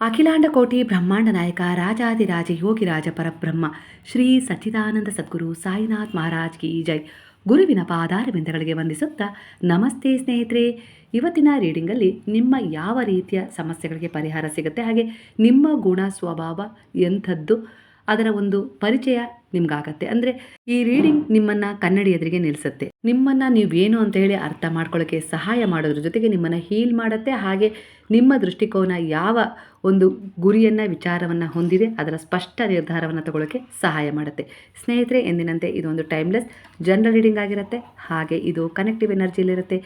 ಅಖಿಲಾಂಡ ಕೋಟಿ ಬ್ರಹ್ಮಾಂಡ ನಾಯಕ ರಾಜಾದಿರಾಜ ಯೋಗಿರಾಜ ಪರಬ್ರಹ್ಮ, ಶ್ರೀ ಸಚ್ಚಿದಾನಂದ ಸದ್ಗುರು ಸಾಯಿನಾಥ್ ಮಹಾರಾಜ್ ಕಿ ಜೈ. ಗುರುವಿನ ಪಾದಾರವಿಂದಗಳಿಗೆ ವಂದಿಸುತ್ತಾ, ನಮಸ್ತೆ ಸ್ನೇಹಿತರೆ. ಇವತ್ತಿನ ರೀಡಿಂಗಲ್ಲಿ ನಿಮ್ಮ ಯಾವ ರೀತಿಯ ಸಮಸ್ಯೆಗಳಿಗೆ ಪರಿಹಾರ ಸಿಗುತ್ತೆ ಹಾಗೆ ನಿಮ್ಮ ಗುಣ ಸ್ವಭಾವ ಎಂಥದ್ದು, ಅದರ ಒಂದು ಪರಿಚಯ ನಿಮ್ಗಾಗತ್ತೆ. ಅಂದರೆ ಈ ರೀಡಿಂಗ್ ನಿಮ್ಮನ್ನ ಕನ್ನಡಿ ಎದುರಿಗೆ ನಿಲ್ಲಿಸುತ್ತೆ ನಿಮ್ಮನ್ನ ನೀವೇನು ಅಂತ ಹೇಳಿ ಅರ್ಥ ಮಾಡ್ಕೊಳ್ಳೋಕ್ಕೆ ಸಹಾಯ ಮಾಡೋದ್ರ ಜೊತೆಗೆ ನಿಮ್ಮನ್ನ ಹೀಲ್ ಮಾಡುತ್ತೆ. ಹಾಗೆ ನಿಮ್ಮ ದೃಷ್ಟಿಕೋನ ಯಾವ ಒಂದು ಗುರಿಯನ್ನ, ವಿಚಾರವನ್ನ ಹೊಂದಿದೆ, ಅದರ ಸ್ಪಷ್ಟ ನಿರ್ಧಾರವನ್ನು ತಗೊಳ್ಳೋಕ್ಕೆ ಸಹಾಯ ಮಾಡುತ್ತೆ. ಸ್ನೇಹಿತರೆ, ಎಂದಿನಂತೆ ಇದೊಂದು ಟೈಮ್ಲೆಸ್ ಜನರಲ್ ರೀಡಿಂಗ್ ಆಗಿರುತ್ತೆ. ಹಾಗೆ ಇದು ಕನೆಕ್ಟಿವ್ ಎನರ್ಜಿಯಲ್ಲಿರುತ್ತೆ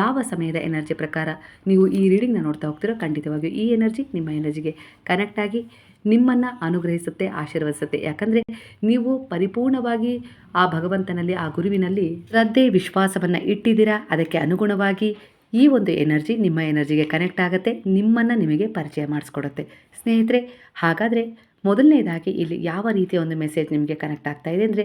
ಯಾವ ಸಮಯದ ಎನರ್ಜಿ ಪ್ರಕಾರ ನೀವು ಈ ರೀಡಿಂಗ್ನ ನೋಡ್ತಾ ಹೋಗ್ತಿರೋ ಖಂಡಿತವಾಗಿಯೂ ಈ ಎನರ್ಜಿ ನಿಮ್ಮ ಎನರ್ಜಿಗೆ ಕನೆಕ್ಟ್ ಆಗಿ ನಿಮ್ಮನ್ನು ಅನುಗ್ರಹಿಸುತ್ತೆ, ಆಶೀರ್ವದಿಸುತ್ತೆ. ಯಾಕಂದರೆ ನೀವು ಪರಿಪೂರ್ಣವಾಗಿ ಆ ಭಗವಂತನಲ್ಲಿ, ಆ ಗುರುವಿನಲ್ಲಿ ಶ್ರದ್ಧೆ, ವಿಶ್ವಾಸವನ್ನು ಇಟ್ಟಿದ್ದೀರಾ? ಅದಕ್ಕೆ ಅನುಗುಣವಾಗಿ ಈ ಒಂದು ಎನರ್ಜಿ ನಿಮ್ಮ ಎನರ್ಜಿಗೆ ಕನೆಕ್ಟ್ ಆಗುತ್ತೆ, ನಿಮ್ಮನ್ನು ನಿಮಗೆ ಪರಿಚಯ ಮಾಡಿಸ್ಕೊಡುತ್ತೆ. ಸ್ನೇಹಿತರೆ, ಹಾಗಾದರೆ ಮೊದಲನೇದಾಗಿ ಇಲ್ಲಿ ಯಾವ ರೀತಿಯ ಒಂದು ಮೆಸೇಜ್ ನಿಮಗೆ ಕನೆಕ್ಟ್ ಆಗ್ತಾ ಇದೆ ಅಂದರೆ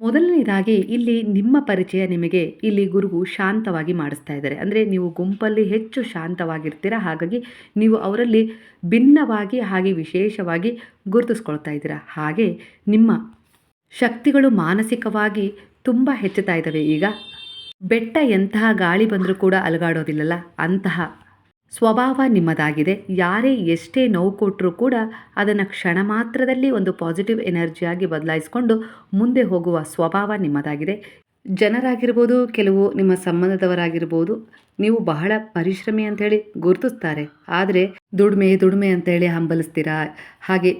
ಮೊದಲನೇದಾಗಿ ಇಲ್ಲಿ ನಿಮ್ಮ ಪರಿಚಯ ನಿಮಗೆ ಇಲ್ಲಿ ಗುರುವು ಶಾಂತವಾಗಿ ಮಾಡಿಸ್ತಾ ಇದ್ದಾರೆ. ಅಂದರೆ ನೀವು ಗುಂಪಲ್ಲಿ ಹೆಚ್ಚು ಶಾಂತವಾಗಿರ್ತೀರ? ಹಾಗಾಗಿ ನೀವು ಅವರಲ್ಲಿ ಭಿನ್ನವಾಗಿ ಹಾಗೆ ವಿಶೇಷವಾಗಿ ಗುರುತಿಸ್ಕೊಳ್ತಾ ಇದ್ದೀರಾ? ಹಾಗೆ ನಿಮ್ಮ ಶಕ್ತಿಗಳು ಮಾನಸಿಕವಾಗಿ ತುಂಬ ಹೆಚ್ಚುತ್ತಾ ಇದ್ದಾವೆ. ಈಗ ಬೆಟ್ಟ ಎಂತಹ ಗಾಳಿ ಬಂದರೂ ಕೂಡ ಅಲುಗಾಡೋದಿಲ್ಲಲ್ಲ? ಅಂತಹ ಸ್ವಭಾವ ನಿಮ್ಮದಾಗಿದೆ. ಯಾರೇ ಎಷ್ಟೇ ನೋವು ಕೊಟ್ಟರೂ ಕೂಡ ಅದನ್ನು ಕ್ಷಣ ಮಾತ್ರದಲ್ಲಿ ಒಂದು ಪಾಸಿಟಿವ್ ಎನರ್ಜಿಯಾಗಿ ಬದಲಾಯಿಸಿಕೊಂಡು ಮುಂದೆ ಹೋಗುವ ಸ್ವಭಾವ ನಿಮ್ಮದಾಗಿದೆ. ಜನರಾಗಿರ್ಬೋದು, ಕೆಲವು ನಿಮ್ಮ ಸಂಬಂಧದವರಾಗಿರ್ಬೋದು, ನೀವು ಬಹಳ ಪರಿಶ್ರಮಿ ಅಂಥೇಳಿ ಗುರುತಿಸ್ತಾರೆ. ಆದರೆ ದುಡಿಮೆ ದುಡಿಮೆ ಅಂತೇಳಿ ಹಂಬಲಿಸ್ತೀರಾ? ಹಾಗೆ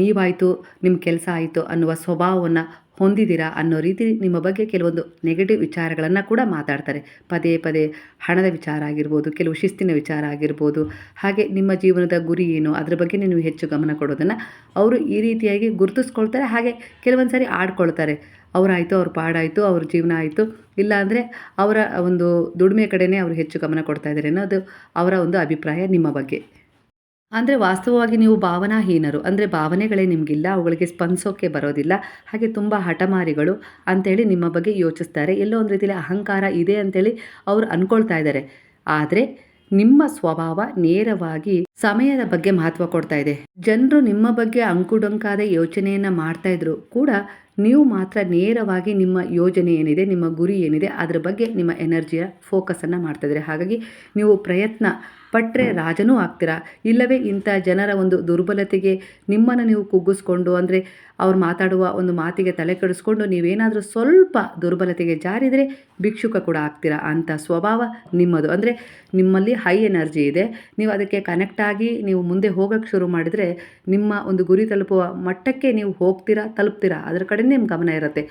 ನೀವಾಯಿತು ನಿಮ್ಮ ಕೆಲಸ ಆಯಿತು ಅನ್ನುವ ಸ್ವಭಾವವನ್ನು ಹೊಂದಿದ್ದೀರಾ ಅನ್ನೋ ರೀತಿ ನಿಮ್ಮ ಬಗ್ಗೆ ಕೆಲವೊಂದು ನೆಗೆಟಿವ್ ವಿಚಾರಗಳನ್ನು ಕೂಡ ಮಾತಾಡ್ತಾರೆ. ಪದೇ ಪದೇ ಹಣದ ವಿಚಾರ ಆಗಿರ್ಬೋದು, ಕೆಲವು ಶಿಸ್ತಿನ ವಿಚಾರ ಆಗಿರ್ಬೋದು, ಹಾಗೆ ನಿಮ್ಮ ಜೀವನದ ಗುರಿ ಏನು, ಅದರ ಬಗ್ಗೆ ನೀವು ಹೆಚ್ಚು ಗಮನ ಕೊಡೋದನ್ನು ಅವರು ಈ ರೀತಿಯಾಗಿ ಗುರುತಿಸ್ಕೊಳ್ತಾರೆ, ಹಾಗೆ ಕೆಲವೊಂದು ಸಾರಿ ಆಡ್ಕೊಳ್ತಾರೆ. ಅವರಾಯಿತು, ಅವ್ರ ಪಾಡಾಯಿತು, ಅವ್ರ ಜೀವನ ಆಯಿತು. ಇಲ್ಲಾಂದರೆ ಅವರ ಒಂದು ದುಡಿಮೆ ಕಡೆನೇ ಅವರು ಹೆಚ್ಚು ಗಮನ ಕೊಡ್ತಾ ಇದ್ದಾರೆ ಅನ್ನೋದು ಅವರ ಒಂದು ಅಭಿಪ್ರಾಯ ನಿಮ್ಮ ಬಗ್ಗೆ. ಅಂದರೆ ವಾಸ್ತವವಾಗಿ ನೀವು ಭಾವನಾಹೀನರು. ಅಂದರೆ ಭಾವನೆಗಳೇ ನಿಮಗಿಲ್ಲ ಅವುಗಳಿಗೆ ಸ್ಪಂದಿಸೋಕ್ಕೆ ಬರೋದಿಲ್ಲ. ಹಾಗೆ ತುಂಬ ಹಠಮಾರಿಗಳು ಅಂಥೇಳಿ ನಿಮ್ಮ ಬಗ್ಗೆ ಯೋಚಿಸ್ತಾರೆ. ಎಲ್ಲೋ ಒಂದು ರೀತಿಯಲ್ಲಿ ಅಹಂಕಾರ ಇದೆ ಅಂತೇಳಿ ಅವರು ಅಂದ್ಕೊಳ್ತಾ ಇದ್ದಾರೆ. ಆದರೆ ನಿಮ್ಮ ಸ್ವಭಾವ ನೇರವಾಗಿ ಸಮಯದ ಬಗ್ಗೆ ಮಹತ್ವ ಕೊಡ್ತಾ ಇದೆ. ಜನರು ನಿಮ್ಮ ಬಗ್ಗೆ ಅಂಕುಡೊಂಕಾದ ಯೋಚನೆಯನ್ನು ಮಾಡ್ತಾ ಇದ್ರು ಕೂಡ ನೀವು ಮಾತ್ರ ನೇರವಾಗಿ ನಿಮ್ಮ ಯೋಜನೆ ಏನಿದೆ, ನಿಮ್ಮ ಗುರಿ ಏನಿದೆ, ಅದರ ಬಗ್ಗೆ ನಿಮ್ಮ ಎನರ್ಜಿಯ ಫೋಕಸನ್ನು ಮಾಡ್ತಾ ಇದ್ದಾರೆ. ಹಾಗಾಗಿ ನೀವು ಪ್ರಯತ್ನ ಪಟ್ಟರೆ ರಾಜನೂ ಆಗ್ತೀರಾ? ಇಲ್ಲವೇ ಇಂಥ ಜನರ ಒಂದು ದುರ್ಬಲತೆಗೆ ನಿಮ್ಮನ್ನು ನೀವು ಕುಗ್ಗಿಸ್ಕೊಂಡು ಅಂದರೆ ಅವ್ರು ಮಾತಾಡುವ ಒಂದು ಮಾತಿಗೆ ತಲೆ ಕೆಡಿಸ್ಕೊಂಡು ನೀವೇನಾದರೂ ಸ್ವಲ್ಪ ದುರ್ಬಲತೆಗೆ ಜಾರಿದರೆ ಭಿಕ್ಷುಕ ಕೂಡ ಆಗ್ತೀರಾ ಅಂಥ ಸ್ವಭಾವ ನಿಮ್ಮದು. ಅಂದರೆ ನಿಮ್ಮಲ್ಲಿ ಹೈ ಎನರ್ಜಿ ಇದೆ. ನೀವು ಅದಕ್ಕೆ ಕನೆಕ್ಟ್ ಆಗಿ ನೀವು ಮುಂದೆ ಹೋಗೋಕ್ಕೆ ಶುರು ಮಾಡಿದರೆ ನಿಮ್ಮ ಒಂದು ಗುರಿ ತಲುಪುವ ಮಟ್ಟಕ್ಕೆ ನೀವು ಹೋಗ್ತೀರಾ, ತಲುಪ್ತೀರಾ? ಅದರ ಕಡೆ ನಿಮ್ಮ ಗಮನ ಇರುತ್ತೆ.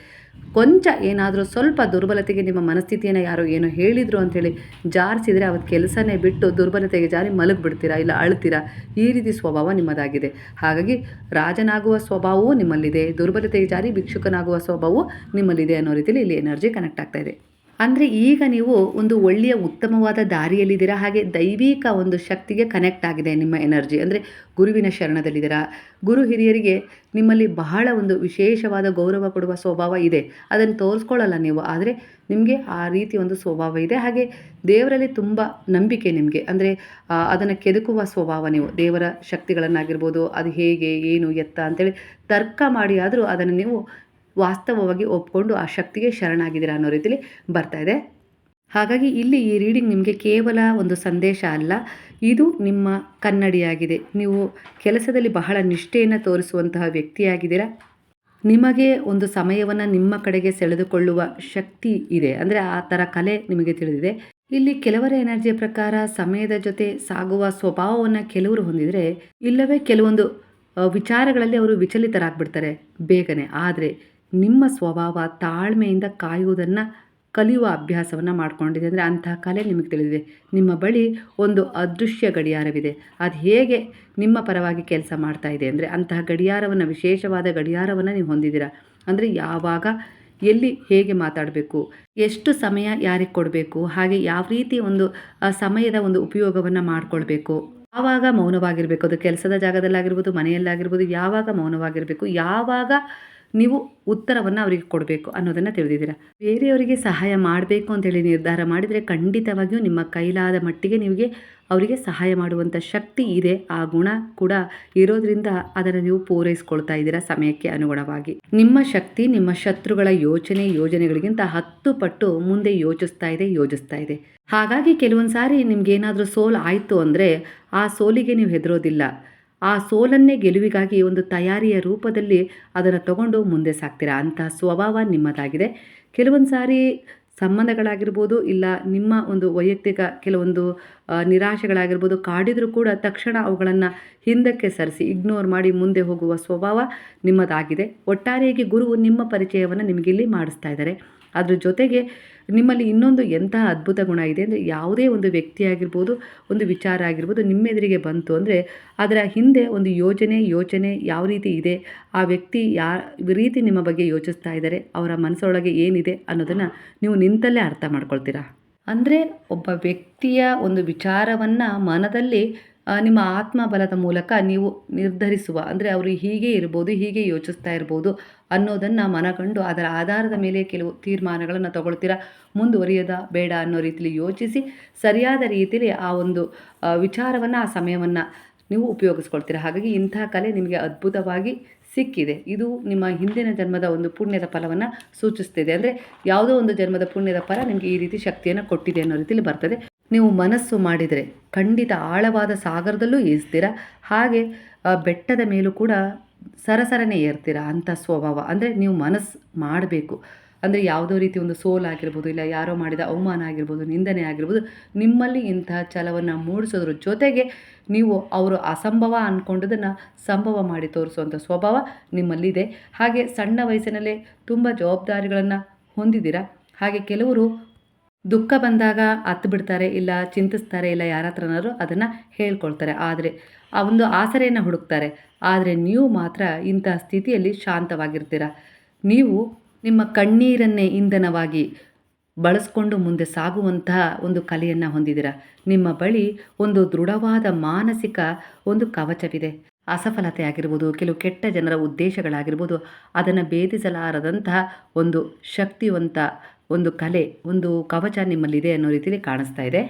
ಕೊಂಚ ಏನಾದರೂ ಸ್ವಲ್ಪ ದುರ್ಬಲತೆಗೆ ನಿಮ್ಮ ಮನಸ್ಥಿತಿಯನ್ನು ಯಾರೋ ಏನೋ ಹೇಳಿದರು ಅಂಥೇಳಿ ಜಾರಿಸಿದರೆ ಅವತ್ತು ಕೆಲಸನೇ ಬಿಟ್ಟು ದುರ್ಬಲತೆಗೆ ಜಾರಿ ಮಲಗಿಬಿಡ್ತೀರಾ ಇಲ್ಲ ಅಳ್ತೀರಾ? ಈ ರೀತಿ ಸ್ವಭಾವ ನಿಮ್ಮದಾಗಿದೆ. ಹಾಗಾಗಿ ರಾಜನಾಗುವ ಸ್ವಭಾವವೂ ನಿಮ್ಮಲ್ಲಿದೆ, ದುರ್ಬಲತೆಗೆ ಜಾರಿ ಭಿಕ್ಷುಕನಾಗುವ ಸ್ವಭಾವವೂ ನಿಮ್ಮಲ್ಲಿದೆ ಅನ್ನೋ ರೀತಿಯಲ್ಲಿ ಇಲ್ಲಿ ಎನರ್ಜಿ ಕನೆಕ್ಟ್ ಆಗ್ತಾ ಇದೆ. ಅಂದರೆ ಈಗ ನೀವು ಒಂದು ಒಳ್ಳೆಯ ಉತ್ತಮವಾದ ದಾರಿಯಲ್ಲಿದ್ದೀರಾ? ಹಾಗೆ ದೈವಿಕ ಒಂದು ಶಕ್ತಿಗೆ ಕನೆಕ್ಟ್ ಆಗಿದೆ ನಿಮ್ಮ ಎನರ್ಜಿ ಅಂದರೆ ಗುರುವಿನ ಶರಣದಲ್ಲಿದ್ದೀರಾ? ಗುರು ಹಿರಿಯರಿಗೆ ನಿಮ್ಮಲ್ಲಿ ಬಹಳ ಒಂದು ವಿಶೇಷವಾದ ಗೌರವ ಕೊಡುವ ಸ್ವಭಾವ ಇದೆ. ಅದನ್ನು ತೋರಿಸ್ಕೊಳ್ಳಲ್ಲ ನೀವು, ಆದರೆ ನಿಮಗೆ ಆ ರೀತಿ ಒಂದು ಸ್ವಭಾವ ಇದೆ. ಹಾಗೆ ದೇವರಲ್ಲಿ ತುಂಬ ನಂಬಿಕೆ ನಿಮಗೆ. ಅಂದರೆ ಅದನ್ನು ಕೆದಕುವ ಸ್ವಭಾವ ನೀವು. ದೇವರ ಶಕ್ತಿಗಳನ್ನಾಗಿರ್ಬೋದು, ಅದು ಹೇಗೆ, ಏನು, ಎತ್ತ ಅಂತೇಳಿ ತರ್ಕ ಮಾಡಿ ಆದರೂ ಅದನ್ನು ನೀವು ವಾಸ್ತವವಾಗಿ ಒಪ್ಕೊಂಡು ಆ ಶಕ್ತಿಗೆ ಶರಣಾಗಿದ್ದೀರಾ ಅನ್ನೋ ರೀತಿಲಿ ಬರ್ತಾ ಇದೆ. ಹಾಗಾಗಿ ಇಲ್ಲಿ ಈ ರೀಡಿಂಗ್ ನಿಮಗೆ ಕೇವಲ ಒಂದು ಸಂದೇಶ ಅಲ್ಲ, ಇದು ನಿಮ್ಮ ಕನ್ನಡಿಯಾಗಿದೆ. ನೀವು ಕೆಲಸದಲ್ಲಿ ಬಹಳ ನಿಷ್ಠೆಯನ್ನು ತೋರಿಸುವಂತಹ ವ್ಯಕ್ತಿಯಾಗಿದ್ದೀರಾ? ನಿಮಗೆ ಒಂದು ಸಮಯವನ್ನು ನಿಮ್ಮ ಕಡೆಗೆ ಸೆಳೆದುಕೊಳ್ಳುವ ಶಕ್ತಿ ಇದೆ. ಅಂದರೆ ಆ ಥರ ಕಲೆ ನಿಮಗೆ ತಿಳಿದಿದೆ. ಇಲ್ಲಿ ಕೆಲವರ ಎನರ್ಜಿಯ ಪ್ರಕಾರ ಸಮಯದ ಜೊತೆ ಸಾಗುವ ಸ್ವಭಾವವನ್ನು ಕೆಲವರು ಹೊಂದಿದರೆ, ಇಲ್ಲವೇ ಕೆಲವೊಂದು ವಿಚಾರಗಳಲ್ಲಿ ಅವರು ವಿಚಲಿತರಾಗ್ಬಿಡ್ತಾರೆ ಬೇಗನೆ. ಆದರೆ ನಿಮ್ಮ ಸ್ವಭಾವ ತಾಳ್ಮೆಯಿಂದ ಕಾಯುವುದನ್ನು ಕಲಿಯುವ ಅಭ್ಯಾಸವನ್ನು ಮಾಡಿಕೊಂಡಿದೆ ಅಂದರೆ ಅಂತಹ ಕಲೆ ನಿಮಗೆ ತಿಳಿದಿದೆ. ನಿಮ್ಮ ಬಳಿ ಒಂದು ಅದೃಶ್ಯ ಗಡಿಯಾರವಿದೆ. ಅದು ಹೇಗೆ ನಿಮ್ಮ ಪರವಾಗಿ ಕೆಲಸ ಮಾಡ್ತಾ ಇದೆ ಅಂದರೆ ಅಂತಹ ಗಡಿಯಾರವನ್ನು, ವಿಶೇಷವಾದ ಗಡಿಯಾರವನ್ನು ನೀವು ಹೊಂದಿದ್ದೀರಾ? ಅಂದರೆ ಯಾವಾಗ, ಎಲ್ಲಿ ಹೇಗೆ ಮಾತಾಡಬೇಕು? ಎಷ್ಟು ಸಮಯ ಯಾರಿಗೆ ಕೊಡಬೇಕು? ಹಾಗೆ ಯಾವ ರೀತಿ ಒಂದು ಸಮಯದ ಒಂದು ಉಪಯೋಗವನ್ನು ಮಾಡಿಕೊಳ್ಬೇಕು? ಯಾವಾಗ ಮೌನವಾಗಿರಬೇಕು? ಅದು ಕೆಲಸದ ಜಾಗದಲ್ಲಾಗಿರ್ಬೋದು, ಮನೆಯಲ್ಲಾಗಿರ್ಬೋದು, ಯಾವಾಗ ಮೌನವಾಗಿರಬೇಕು? ಯಾವಾಗ ನೀವು ಉತ್ತರವನ್ನು ಅವರಿಗೆ ಕೊಡಬೇಕು ಅನ್ನೋದನ್ನು ತಿಳಿದಿದ್ದೀರಾ. ಬೇರೆಯವರಿಗೆ ಸಹಾಯ ಮಾಡಬೇಕು ಅಂತೇಳಿ ನಿರ್ಧಾರ ಮಾಡಿದರೆ ಖಂಡಿತವಾಗಿಯೂ ನಿಮ್ಮ ಕೈಲಾದ ಮಟ್ಟಿಗೆ ನಿಮಗೆ ಅವರಿಗೆ ಸಹಾಯ ಮಾಡುವಂಥ ಶಕ್ತಿ ಇದೆ. ಆ ಗುಣ ಕೂಡ ಇರೋದ್ರಿಂದ ಅದನ್ನು ನೀವು ಪೂರೈಸ್ಕೊಳ್ತಾ ಇದ್ದೀರಾ ಸಮಯಕ್ಕೆ ಅನುಗುಣವಾಗಿ. ನಿಮ್ಮ ಶಕ್ತಿ, ನಿಮ್ಮ ಶತ್ರುಗಳ ಯೋಚನೆ, ಯೋಜನೆಗಳಿಗಿಂತ ಹತ್ತು ಪಟ್ಟು ಮುಂದೆ ಯೋಚಿಸ್ತಾ ಇದೆ, ಯೋಜಿಸ್ತಾ ಇದೆ. ಹಾಗಾಗಿ ಕೆಲವೊಂದು ಸಾರಿ ನಿಮ್ಗೆ ಏನಾದರೂ ಸೋಲ್ ಆಯಿತು ಅಂದರೆ ಆ ಸೋಲಿಗೆ ನೀವು ಹೆದರೋದಿಲ್ಲ. ಆ ಸೋಲನ್ನೇ ಗೆಲುವಿಗಾಗಿ ಒಂದು ತಯಾರಿಯ ರೂಪದಲ್ಲಿ ಅದನ್ನು ತಗೊಂಡು ಮುಂದೆ ಸಾಗ್ತೀರಾ ಅಂತ ಸ್ವಭಾವ ನಿಮ್ಮದಾಗಿದೆ. ಕೆಲವೊಂದು ಸಾರಿ ಸಂಬಂಧಗಳಾಗಿರ್ಬೋದು, ಇಲ್ಲ ನಿಮ್ಮ ಒಂದು ವೈಯಕ್ತಿಕ ಕೆಲವೊಂದು ನಿರಾಶೆಗಳಾಗಿರ್ಬೋದು, ಕಾಡಿದರೂ ಕೂಡ ತಕ್ಷಣ ಅವುಗಳನ್ನು ಹಿಂದಕ್ಕೆ ಸರಿಸಿ ಇಗ್ನೋರ್ ಮಾಡಿ ಮುಂದೆ ಹೋಗುವ ಸ್ವಭಾವ ನಿಮ್ಮದಾಗಿದೆ. ಒಟ್ಟಾರೆಯಾಗಿ ಗುರುವು ನಿಮ್ಮ ಪರಿಚಯವನ್ನು ನಿಮಗಿಲ್ಲಿ ಮಾಡಿಸ್ತಾ ಇದ್ದಾರೆ. ಅದ್ರ ಜೊತೆಗೆ ನಿಮ್ಮಲ್ಲಿ ಇನ್ನೊಂದು ಎಂತಹ ಅದ್ಭುತ ಗುಣ ಇದೆ ಅಂದರೆ ಯಾವುದೇ ಒಂದು ವ್ಯಕ್ತಿ ಆಗಿರ್ಬೋದು, ಒಂದು ವಿಚಾರ ಆಗಿರ್ಬೋದು ನಿಮ್ಮೆದುರಿಗೆ ಬಂತು ಅಂದರೆ ಅದರ ಹಿಂದೆ ಒಂದು ಯೋಜನೆ, ಯೋಚನೆ ಯಾವ ರೀತಿ ಇದೆ, ಆ ವ್ಯಕ್ತಿ ಯಾ ರೀತಿ ನಿಮ್ಮ ಬಗ್ಗೆ ಯೋಚಿಸ್ತಾ ಇದ್ದಾರೆ, ಅವರ ಮನಸ್ಸೊಳಗೆ ಏನಿದೆ ಅನ್ನೋದನ್ನು ನೀವು ನಿಂತಲ್ಲೇ ಅರ್ಥ ಮಾಡ್ಕೊಳ್ತೀರಾ? ಅಂದರೆ ಒಬ್ಬ ವ್ಯಕ್ತಿಯ ಒಂದು ವಿಚಾರವನ್ನು ಮನದಲ್ಲಿ ನಿಮ್ಮ ಆತ್ಮಬಲದ ಮೂಲಕ ನೀವು ನಿರ್ಧರಿಸುವ, ಅಂದರೆ ಅವರು ಹೀಗೆ ಇರ್ಬೋದು, ಹೀಗೆ ಯೋಚಿಸ್ತಾ ಇರ್ಬೋದು ಅನ್ನೋದನ್ನು ಮನಗಂಡು ಅದರ ಆಧಾರದ ಮೇಲೆ ಕೆಲವು ತೀರ್ಮಾನಗಳನ್ನು ತಗೊಳ್ತೀರಾ? ಮುಂದುವರಿಯದ ಬೇಡ ಅನ್ನೋ ರೀತಿಯಲ್ಲಿ ಯೋಚಿಸಿ, ಸರಿಯಾದ ರೀತಿಯಲ್ಲಿ ಆ ಒಂದು ವಿಚಾರವನ್ನು, ಆ ಸಮಯವನ್ನು ನೀವು ಉಪಯೋಗಿಸ್ಕೊಳ್ತೀರಾ? ಹಾಗಾಗಿ ಇಂಥ ಕಲೆ ನಿಮಗೆ ಅದ್ಭುತವಾಗಿ ಸಿಕ್ಕಿದೆ. ಇದು ನಿಮ್ಮ ಹಿಂದಿನ ಜನ್ಮದ ಒಂದು ಪುಣ್ಯದ ಫಲವನ್ನು ಸೂಚಿಸ್ತಿದೆ. ಅಂದರೆ ಯಾವುದೋ ಒಂದು ಜನ್ಮದ ಪುಣ್ಯದ ಫಲ ನಿಮಗೆ ಈ ರೀತಿ ಶಕ್ತಿಯನ್ನು ಕೊಟ್ಟಿದೆ ಅನ್ನೋ ರೀತಿಯಲ್ಲಿ ಬರ್ತದೆ. ನೀವು ಮನಸ್ಸು ಮಾಡಿದರೆ ಖಂಡಿತ ಆಳವಾದ ಸಾಗರದಲ್ಲೂ ಈಜ್ತೀರ ಹಾಗೆ ಬೆಟ್ಟದ ಮೇಲೂ ಕೂಡ ಸರಸರನೆ ಏರ್ತೀರ ಅಂಥ ಸ್ವಭಾವ. ಅಂದರೆ ನೀವು ಮನಸ್ಸು ಮಾಡಬೇಕು. ಅಂದರೆ ಯಾವುದೋ ರೀತಿ ಒಂದು ಸೋಲ್ ಆಗಿರ್ಬೋದು, ಇಲ್ಲ ಯಾರೋ ಮಾಡಿದ ಅವಮಾನ ಆಗಿರ್ಬೋದು, ನಿಂದನೆ ಆಗಿರ್ಬೋದು, ನಿಮ್ಮಲ್ಲಿ ಇಂತಹ ಛಲವನ್ನು ಮೂಡಿಸೋದ್ರ ಜೊತೆಗೆ ನೀವು ಅವರು ಅಸಂಭವ ಅಂದ್ಕೊಂಡದನ್ನು ಸಂಭವ ಮಾಡಿ ತೋರಿಸುವಂಥ ಸ್ವಭಾವ ನಿಮ್ಮಲ್ಲಿದೆ. ಹಾಗೆ ಸಣ್ಣ ವಯಸ್ಸಿನಲ್ಲೇ ತುಂಬ ಜವಾಬ್ದಾರಿಗಳನ್ನು ಹೊಂದಿದ್ದೀರಾ? ಹಾಗೆ ಕೆಲವರು ದುಃಖ ಬಂದಾಗ ಹತ್ತು ಬಿಡ್ತಾರೆ ಇಲ್ಲ ಚಿಂತಿಸ್ತಾರೆ ಇಲ್ಲ ಯಾರ ಹತ್ರನಾದ್ರು ಅದನ್ನು ಹೇಳ್ಕೊಳ್ತಾರೆ. ಆದರೆ ಆ ಒಂದು ಆಸರೆಯನ್ನು ಹುಡುಕ್ತಾರೆ. ಆದರೆ ನೀವು ಮಾತ್ರ ಇಂತಹ ಸ್ಥಿತಿಯಲ್ಲಿ ಶಾಂತವಾಗಿರ್ತೀರ. ನೀವು ನಿಮ್ಮ ಕಣ್ಣೀರನ್ನೇ ಇಂಧನವಾಗಿ ಬಳಸ್ಕೊಂಡು ಮುಂದೆ ಸಾಗುವಂತಹ ಒಂದು ಕಲೆಯನ್ನು ಹೊಂದಿದ್ದೀರ. ನಿಮ್ಮ ಬಳಿ ಒಂದು ದೃಢವಾದ ಮಾನಸಿಕ ಒಂದು ಕವಚವಿದೆ. ಅಸಫಲತೆ ಆಗಿರ್ಬೋದು, ಕೆಲವು ಕೆಟ್ಟ ಜನರ ಉದ್ದೇಶಗಳಾಗಿರ್ಬೋದು, ಅದನ್ನು ಭೇದಿಸಲಾರದಂತಹ ಒಂದು ಶಕ್ತಿವಂತ ಒಂದು ಕಲೆ ಒಂದು ಕವಚ ನಿಮ್ಮಲ್ಲಿದೆ ಅನ್ನೋ ರೀತಿಯಲ್ಲಿ ಕಾಣಿಸ್ತಾ ಇದೆ.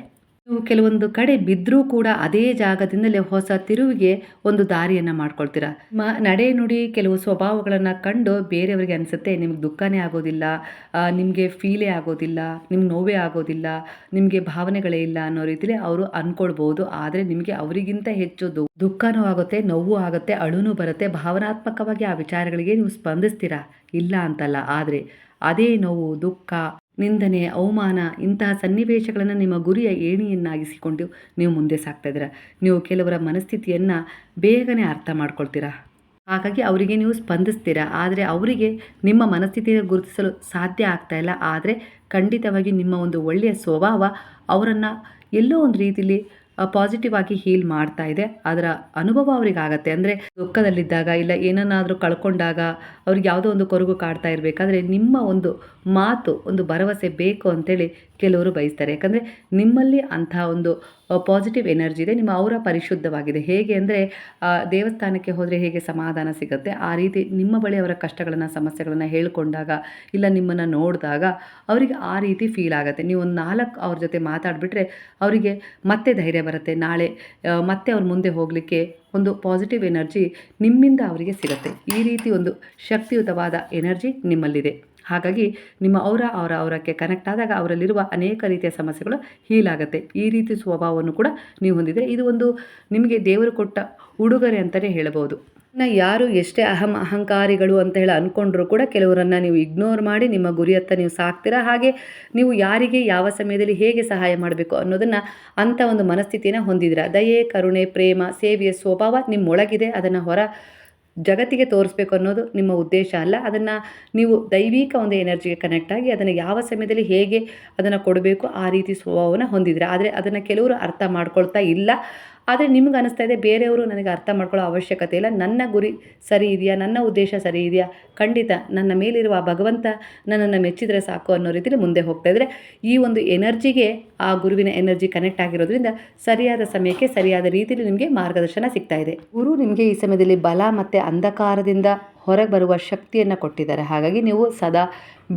ನೀವು ಕೆಲವೊಂದು ಕಡೆ ಬಿದ್ದರೂ ಕೂಡ ಅದೇ ಜಾಗದಿಂದಲೇ ಹೊಸ ತಿರುವಿಗೆ ಒಂದು ದಾರಿಯನ್ನು ಮಾಡ್ಕೊಳ್ತೀರಾ. ಮ ನಡೆ ನುಡಿ ಕೆಲವು ಸ್ವಭಾವಗಳನ್ನು ಕಂಡು ಬೇರೆಯವರಿಗೆ ಅನಿಸುತ್ತೆ, ನಿಮ್ಗೆ ದುಃಖನೇ ಆಗೋದಿಲ್ಲ ನಿಮಗೆ ಫೀಲೇ ಆಗೋದಿಲ್ಲ, ನಿಮ್ಗೆ ನೋವೇ ಆಗೋದಿಲ್ಲ, ನಿಮಗೆ ಭಾವನೆಗಳೇ ಇಲ್ಲ ಅನ್ನೋ ರೀತಿಲಿ ಅವರು ಅಂದ್ಕೊಳ್ಬೋದು ಆದರೆ ನಿಮಗೆ ಅವರಿಗಿಂತ ಹೆಚ್ಚು ದುಃಖನೂ ಆಗುತ್ತೆ, ನೋವು ಆಗುತ್ತೆ, ಅಳುನೂ ಬರುತ್ತೆ. ಭಾವನಾತ್ಮಕವಾಗಿ ಆ ವಿಚಾರಗಳಿಗೆ ನೀವು ಸ್ಪಂದಿಸ್ತೀರಾ? ಇಲ್ಲ ಅಂತಲ್ಲ. ಆದರೆ ಅದೇ ನೋವು, ದುಃಖ ನಿಂದನೆ, ಅವಮಾನ ಇಂತಹ ಸನ್ನಿವೇಶಗಳನ್ನು ನಿಮ್ಮ ಗುರಿಯ ಏಣಿಯನ್ನಾಗಿಸಿಕೊಂಡು ನೀವು ಮುಂದೆ ಸಾಗ್ತಾ ಇದ್ದೀರಾ ನೀವು ಕೆಲವರ ಮನಸ್ಥಿತಿಯನ್ನು ಬೇಗನೆ ಅರ್ಥ ಮಾಡ್ಕೊಳ್ತೀರಾ? ಹಾಗಾಗಿ ಅವರಿಗೆ ನೀವು ಸ್ಪಂದಿಸ್ತೀರಾ? ಆದರೆ ಅವರಿಗೆ ನಿಮ್ಮ ಮನಸ್ಥಿತಿಯನ್ನು ಗುರುತಿಸಲು ಸಾಧ್ಯ ಆಗ್ತಾ ಇಲ್ಲ. ಆದರೆ ಖಂಡಿತವಾಗಿ ನಿಮ್ಮ ಒಂದು ಒಳ್ಳೆಯ ಸ್ವಭಾವ ಅವರನ್ನು ಎಲ್ಲೋ ಒಂದು ರೀತಿಲಿ ಪಾಸಿಟಿವ್ ಆಗಿ ಹೀಲ್ ಮಾಡ್ತಾ ಇದೆ. ಅದರ ಅನುಭವ ಅವ್ರಿಗೆ ಆಗತ್ತೆ ಅಂದರೆ ದುಃಖದಲ್ಲಿದ್ದಾಗ ಇಲ್ಲ, ಏನನ್ನಾದರೂ ಕಳ್ಕೊಂಡಾಗ ಅವ್ರಿಗೆ ಯಾವುದೋ ಒಂದು ಕೊರಗು ಕಾಡ್ತಾ ಇರಬೇಕಾದ್ರೆ ನಿಮ್ಮ ಒಂದು ಮಾತು, ಒಂದು ಭರವಸೆ ಬೇಕು ಅಂತೇಳಿ ಕೆಲವರು ಬಯಸ್ತಾರೆ. ಯಾಕಂದರೆ ನಿಮ್ಮಲ್ಲಿ ಅಂಥ ಒಂದು ಪಾಸಿಟಿವ್ ಎನರ್ಜಿ ಇದೆ, ನಿಮ್ಮ ಅವರ ಪರಿಶುದ್ಧವಾಗಿದೆ. ಹೇಗೆ ಅಂದರೆ ದೇವಸ್ಥಾನಕ್ಕೆ ಹೋದರೆ ಹೇಗೆ ಸಮಾಧಾನ ಸಿಗುತ್ತೆ? ಆ ರೀತಿ ನಿಮ್ಮ ಬಳಿ ಅವರ ಕಷ್ಟಗಳನ್ನು, ಸಮಸ್ಯೆಗಳನ್ನು ಹೇಳಿಕೊಂಡಾಗ ಇಲ್ಲ ನಿಮ್ಮನ್ನು ನೋಡಿದಾಗ ಅವರಿಗೆ ಆ ರೀತಿ ಫೀಲ್ ಆಗುತ್ತೆ. ನೀವು ಒಂದು ನಾಲ್ಕು ಅವ್ರ ಜೊತೆ ಮಾತಾಡಿಬಿಟ್ರೆ ಅವರಿಗೆ ಮತ್ತೆ ಧೈರ್ಯ ಬರುತ್ತೆ. ನಾಳೆ ಮತ್ತೆ ಅವ್ರ ಮುಂದೆ ಹೋಗಲಿಕ್ಕೆ ಒಂದು ಪಾಸಿಟಿವ್ ಎನರ್ಜಿ ನಿಮ್ಮಿಂದ ಅವರಿಗೆ ಸಿಗುತ್ತೆ. ಈ ರೀತಿ ಒಂದು ಶಕ್ತಿಯುತವಾದ ಎನರ್ಜಿ ನಿಮ್ಮಲ್ಲಿದೆ. ಹಾಗಾಗಿ ನಿಮ್ಮ ಅವರ ಅವರ ಅವರಕ್ಕೆ ಕನೆಕ್ಟ್ ಆದಾಗ ಅವರಲ್ಲಿರುವ ಅನೇಕ ರೀತಿಯ ಸಮಸ್ಯೆಗಳು ಹೀಲ್ ಆಗುತ್ತೆ ಈ ರೀತಿ ಸ್ವಭಾವವನ್ನು ಕೂಡ ನೀವು ಹೊಂದಿದರೆ ಇದು ಒಂದು ನಿಮಗೆ ದೇವರು ಕೊಟ್ಟ ಉಡುಗೊರೆ ಅಂತಲೇ ಹೇಳಬಹುದು. ಇನ್ನು ಯಾರು ಎಷ್ಟೇ ಅಹಂ, ಅಹಂಕಾರಿಗಳು ಅಂತ ಹೇಳಿ ಅಂದ್ಕೊಂಡ್ರೂ ಕೂಡ ಕೆಲವರನ್ನು ನೀವು ಇಗ್ನೋರ್ ಮಾಡಿ ನಿಮ್ಮ ಗುರಿಯತ್ತ ನೀವು ಸಾಕ್ತೀರಾ? ಹಾಗೆ ನೀವು ಯಾರಿಗೆ, ಯಾವ ಸಮಯದಲ್ಲಿ ಹೇಗೆ ಸಹಾಯ ಮಾಡಬೇಕು ಅನ್ನೋದನ್ನು ಅಂಥ ಒಂದು ಮನಸ್ಥಿತಿಯನ್ನು ಹೊಂದಿದ್ರೆ ದಯೆ, ಕರುಣೆ, ಪ್ರೇಮ, ಸೇವೆಯ ಸ್ವಭಾವ ನಿಮ್ಮೊಳಗಿದೆ, ಅದನ್ನು ಹೊರ ಜಗತ್ತಿಗೆ ತೋರಿಸ್ಬೇಕು ಅನ್ನೋದು ನಿಮ್ಮ ಉದ್ದೇಶ ಅಲ್ಲ. ಅದನ್ನು ನೀವು ದೈವಿಕ ಒಂದು ಎನರ್ಜಿಗೆ ಕನೆಕ್ಟ್ ಆಗಿ ಅದನ್ನು ಯಾವ ಸಮಯದಲ್ಲಿ ಹೇಗೆ ಅದನ್ನು ಕೊಡಬೇಕು ಆ ರೀತಿ ಸ್ವಭಾವವನ್ನು ಹೊಂದಿದ್ರೆ ಆದರೆ ಅದನ್ನು ಕೆಲವರು ಅರ್ಥ ಮಾಡ್ಕೊಳ್ತಾ ಇಲ್ಲ. ಆದರೆ ನಿಮ್ಗೆ ಅನಿಸ್ತಾ ಇದೆ ಬೇರೆಯವರು ನನಗೆ ಅರ್ಥ ಮಾಡ್ಕೊಳ್ಳೋ ಅವಶ್ಯಕತೆ ಇಲ್ಲ. ನನ್ನ ಗುರಿ ಸರಿ ಇದೆಯಾ? ನನ್ನ ಉದ್ದೇಶ ಸರಿ ಇದೆಯಾ? ಖಂಡಿತ ನನ್ನ ಮೇಲಿರುವ ಭಗವಂತ ನನ್ನನ್ನು ಮೆಚ್ಚಿದರೆ ಸಾಕು ಅನ್ನೋ ರೀತಿಯಲ್ಲಿ ಮುಂದೆ ಹೋಗ್ತಾ ಇದ್ದರೆ ಈ ಒಂದು ಎನರ್ಜಿಗೆ, ಆ ಗುರುವಿನ ಎನರ್ಜಿ ಕನೆಕ್ಟ್ ಆಗಿರೋದ್ರಿಂದ ಸರಿಯಾದ ಸಮಯಕ್ಕೆ ಸರಿಯಾದ ರೀತಿಯಲ್ಲಿ ನಿಮಗೆ ಮಾರ್ಗದರ್ಶನ ಸಿಗ್ತಾ ಇದೆ. ಗುರು ನಿಮಗೆ ಈ ಸಮಯದಲ್ಲಿ ಬಲ ಮತ್ತು ಅಂಧಕಾರದಿಂದ ಹೊರಗೆ ಬರುವ ಶಕ್ತಿಯನ್ನು ಕೊಟ್ಟಿದ್ದಾರೆ. ಹಾಗಾಗಿ ನೀವು ಸದಾ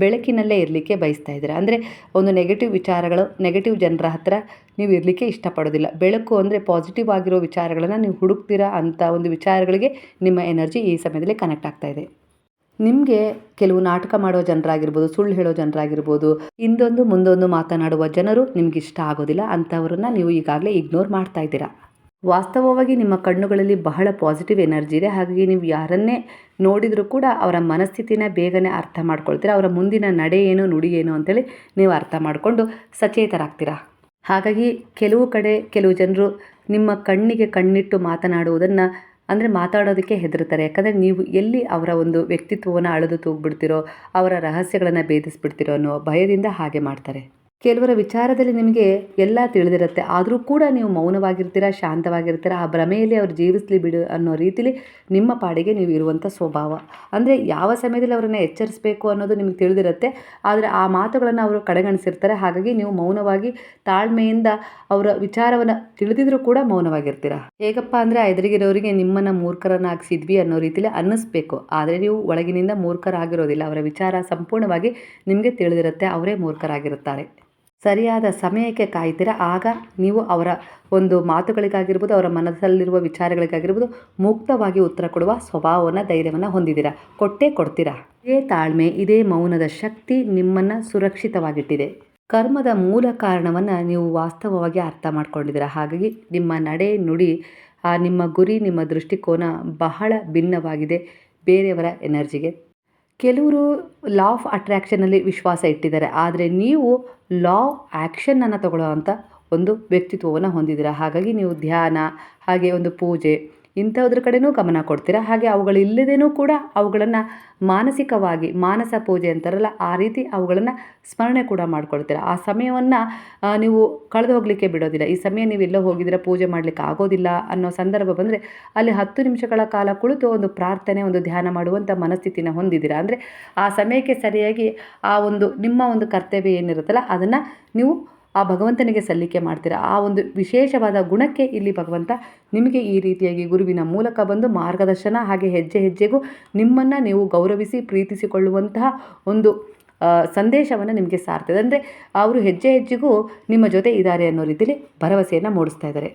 ಬೆಳಕಿನಲ್ಲೇ ಇರಲಿಕ್ಕೆ ಬಯಸ್ತಾ ಇದ್ದೀರಾ. ಅಂದರೆ ಒಂದು ನೆಗೆಟಿವ್ ವಿಚಾರಗಳು ನೆಗೆಟಿವ್ ಜನರ ಹತ್ರ ನೀವು ಇರಲಿಕ್ಕೆ ಇಷ್ಟಪಡೋದಿಲ್ಲ. ಬೆಳಕು ಅಂದರೆ ಪಾಸಿಟಿವ್ ಆಗಿರೋ ವಿಚಾರಗಳನ್ನು ನೀವು ಹುಡುಕ್ತೀರಾ ಅಂಥ ಒಂದು ವಿಚಾರಗಳಿಗೆ ನಿಮ್ಮ ಎನರ್ಜಿ ಈ ಸಮಯದಲ್ಲಿ ಕನೆಕ್ಟ್ ಆಗ್ತಾ ಇದೆ. ನಿಮಗೆ ಕೆಲವು ನಾಟಕ ಮಾಡೋ ಜನರಾಗಿರ್ಬೋದು, ಸುಳ್ಳು ಹೇಳೋ ಜನರಾಗಿರ್ಬೋದು ಇಂದೊಂದು ಮುಂದೊಂದು ಮಾತನಾಡುವ ಜನರು ನಿಮ್ಗೆ ಇಷ್ಟ ಆಗೋದಿಲ್ಲ. ಅಂಥವ್ರನ್ನ ನೀವು ಈಗಾಗಲೇ ಇಗ್ನೋರ್ ಮಾಡ್ತಾ ಇದ್ದೀರಾ. ವಾಸ್ತವವಾಗಿ ನಿಮ್ಮ ಕಣ್ಣುಗಳಲ್ಲಿ ಬಹಳ ಪಾಸಿಟಿವ್ ಎನರ್ಜಿ ಇದೆ. ಹಾಗಾಗಿ ನೀವು ಯಾರನ್ನೇ ನೋಡಿದರೂ ಕೂಡ ಅವರ ಮನಸ್ಥಿತಿನ ಬೇಗನೆ ಅರ್ಥ ಮಾಡ್ಕೊಳ್ತೀರಾ, ಅವರ ಮುಂದಿನ ನಡೆ ಏನು, ನುಡಿ ಏನು ಅಂತೇಳಿ ನೀವು ಅರ್ಥ ಮಾಡಿಕೊಂಡು ಸಚೇತರಾಗ್ತೀರಾ. ಹಾಗಾಗಿ ಕೆಲವು ಕಡೆ ಕೆಲವು ಜನರು ನಿಮ್ಮ ಕಣ್ಣಿಗೆ ಕಣ್ಣಿಟ್ಟು ಮಾತನಾಡುವುದನ್ನು, ಅಂದರೆ ಮಾತಾಡೋದಕ್ಕೆ ಹೆದರ್ತಾರೆ ಯಾಕಂದರೆ ನೀವು ಎಲ್ಲಿ ಅವರ ಒಂದು ವ್ಯಕ್ತಿತ್ವವನ್ನು ಅಳೆದು ತೂಗ್ಬಿಡ್ತಿರೋ, ಅವರ ರಹಸ್ಯಗಳನ್ನು ಭೇದಿಸ್ಬಿಡ್ತಿರೋ ಅನ್ನೋ ಭಯದಿಂದ ಹಾಗೆ ಮಾಡ್ತಾರೆ. ಕೆಲವರ ವಿಚಾರದಲ್ಲಿ ನಿಮಗೆ ಎಲ್ಲ ತಿಳಿದಿರುತ್ತೆ. ಆದರೂ ಕೂಡ ನೀವು ಮೌನವಾಗಿರ್ತೀರ, ಶಾಂತವಾಗಿರ್ತೀರ, ಆ ಭ್ರಮೆಯಲ್ಲಿ ಅವ್ರು ಜೀವಿಸಲಿ ಬಿಡು ಅನ್ನೋ ರೀತಿಲಿ ನಿಮ್ಮ ಪಾಡಿಗೆ ನೀವು ಇರುವಂಥ ಸ್ವಭಾವ. ಅಂದರೆ ಯಾವ ಸಮಯದಲ್ಲಿ ಅವರನ್ನು ಎಚ್ಚರಿಸಬೇಕು ಅನ್ನೋದು ನಿಮಗೆ ತಿಳಿದಿರುತ್ತೆ. ಆದರೆ ಆ ಮಾತುಗಳನ್ನು ಅವರು ಕಡೆಗಣಿಸಿರ್ತಾರೆ. ಹಾಗಾಗಿ ನೀವು ಮೌನವಾಗಿ ತಾಳ್ಮೆಯಿಂದ ಅವರ ವಿಚಾರವನ್ನು ತಿಳಿದಿದ್ರೂ ಕೂಡ ಮೌನವಾಗಿರ್ತೀರ. ಹೇಗಪ್ಪ ಅಂದರೆ ಎದುರಿಗಿರೋರಿಗೆ ನಿಮ್ಮನ್ನು ಮೂರ್ಖರನ್ನಾಗಿಸಿದ್ವಿ ಅನ್ನೋ ರೀತಿಲಿ ಅನ್ನಿಸ್ಬೇಕು. ಆದರೆ ನೀವು ಒಳಗಿನಿಂದ ಮೂರ್ಖರಾಗಿರೋದಿಲ್ಲ. ಅವರ ವಿಚಾರ ಸಂಪೂರ್ಣವಾಗಿ ನಿಮಗೆ ತಿಳಿದಿರುತ್ತೆ. ಅವರೇ ಮೂರ್ಖರಾಗಿರುತ್ತಾರೆ. ಸರಿಯಾದ ಸಮಯಕ್ಕೆ ಕಾಯ್ತೀರ? ಆಗ ನೀವು ಅವರ ಒಂದು ಮಾತುಗಳಿಗಾಗಿರ್ಬೋದು, ಅವರ ಮನಸ್ಸಲ್ಲಿರುವ ವಿಚಾರಗಳಿಗಾಗಿರ್ಬೋದು, ಮುಕ್ತವಾಗಿ ಉತ್ತರ ಕೊಡುವ ಸ್ವಭಾವವನ್ನು, ಧೈರ್ಯವನ್ನು ಹೊಂದಿದ್ದೀರಾ? ಕೊಟ್ಟೇ ಕೊಡ್ತೀರಾ? ಇದೇ ತಾಳ್ಮೆ, ಇದೇ ಮೌನದ ಶಕ್ತಿ ನಿಮ್ಮನ್ನು ಸುರಕ್ಷಿತವಾಗಿಟ್ಟಿದೆ. ಕರ್ಮದ ಮೂಲ ಕಾರಣವನ್ನು ನೀವು ವಾಸ್ತವವಾಗಿ ಅರ್ಥ ಮಾಡ್ಕೊಂಡಿದ್ದೀರಾ? ಹಾಗಾಗಿ ನಿಮ್ಮ ನಡೆ, ನುಡಿ ನಿಮ್ಮ ಗುರಿ, ನಿಮ್ಮ ದೃಷ್ಟಿಕೋನ ಬಹಳ ಭಿನ್ನವಾಗಿದೆ. ಬೇರೆಯವರ ಎನರ್ಜಿಗೆ ಕೆಲವರು ಲಾ ಆಫ್ ಅಟ್ರ್ಯಾಕ್ಷನಲ್ಲಿ ವಿಶ್ವಾಸ ಇಟ್ಟಿದ್ದಾರೆ. ಆದರೆ ನೀವು ಲಾ ಆ್ಯಕ್ಷನನ್ನು ತಗೊಳ್ಳೋ ಅಂಥ ಒಂದು ವ್ಯಕ್ತಿತ್ವವನ್ನು ಹೊಂದಿದ್ದೀರ? ಹಾಗಾಗಿ ನೀವು ಧ್ಯಾನ, ಹಾಗೆ ಒಂದು ಪೂಜೆ ಇಂಥದ್ರ ಕಡೆಯೂ ಗಮನ ಕೊಡ್ತೀರಾ. ಹಾಗೆ ಅವುಗಳಿಲ್ಲದೇನೂ ಕೂಡ ಅವುಗಳನ್ನು ಮಾನಸಿಕವಾಗಿ, ಮಾನಸ ಪೂಜೆ ಅಂತಾರಲ್ಲ, ಆ ರೀತಿ ಅವುಗಳನ್ನು ಸ್ಮರಣೆ ಕೂಡ ಮಾಡ್ಕೊಳ್ತೀರಾ. ಆ ಸಮಯವನ್ನು ನೀವು ಕಳೆದು ಹೋಗಲಿಕ್ಕೆ ಬಿಡೋದಿಲ್ಲ. ಈ ಸಮಯ ನೀವು ಎಲ್ಲೋ ಹೋಗಿದ್ದೀರಾ ಪೂಜೆ ಮಾಡಲಿಕ್ಕೆ ಆಗೋದಿಲ್ಲ ಅನ್ನೋ ಸಂದರ್ಭ ಬಂದರೆ ಅಲ್ಲಿ ಹತ್ತು ನಿಮಿಷಗಳ ಕಾಲ ಕುಳಿತು ಒಂದು ಪ್ರಾರ್ಥನೆ, ಒಂದು ಧ್ಯಾನ ಮಾಡುವಂಥ ಮನಸ್ಥಿತಿನ ಹೊಂದಿದ್ದೀರಾ. ಅಂದರೆ ಆ ಸಮಯಕ್ಕೆ ಸರಿಯಾಗಿ ಆ ಒಂದು ನಿಮ್ಮ ಒಂದು ಕರ್ತವ್ಯ ಏನಿರುತ್ತಲ್ಲ, ಅದನ್ನು ನೀವು ಆ ಭಗವಂತನಿಗೆ ಸಲ್ಲಿಕೆ ಮಾಡ್ತೀರಾ? ಆ ಒಂದು ವಿಶೇಷವಾದ ಗುಣಕ್ಕೆ ಇಲ್ಲಿ ಭಗವಂತ ನಿಮಗೆ ಈ ರೀತಿಯಾಗಿ ಗುರುವಿನ ಮೂಲಕ ಬಂದು ಮಾರ್ಗದರ್ಶನ ಹಾಗೆ ಹೆಜ್ಜೆ ಹೆಜ್ಜೆಗೂ ನಿಮ್ಮನ್ನು ನೀವು ಗೌರವಿಸಿ ಪ್ರೀತಿಸಿಕೊಳ್ಳುವಂತಹ ಒಂದು ಸಂದೇಶವನ್ನು ನಿಮಗೆ ಸಾರ್ತದೆ. ಅಂದರೆ ಅವರು ಹೆಜ್ಜೆ ಹೆಜ್ಜೆಗೂ ನಿಮ್ಮ ಜೊತೆ ಇದ್ದಾರೆ ಅನ್ನೋ ರೀತಿಯಲ್ಲಿ ಭರವಸೆಯನ್ನು ಮೂಡಿಸ್ತಾ ಇದ್ದಾರೆ.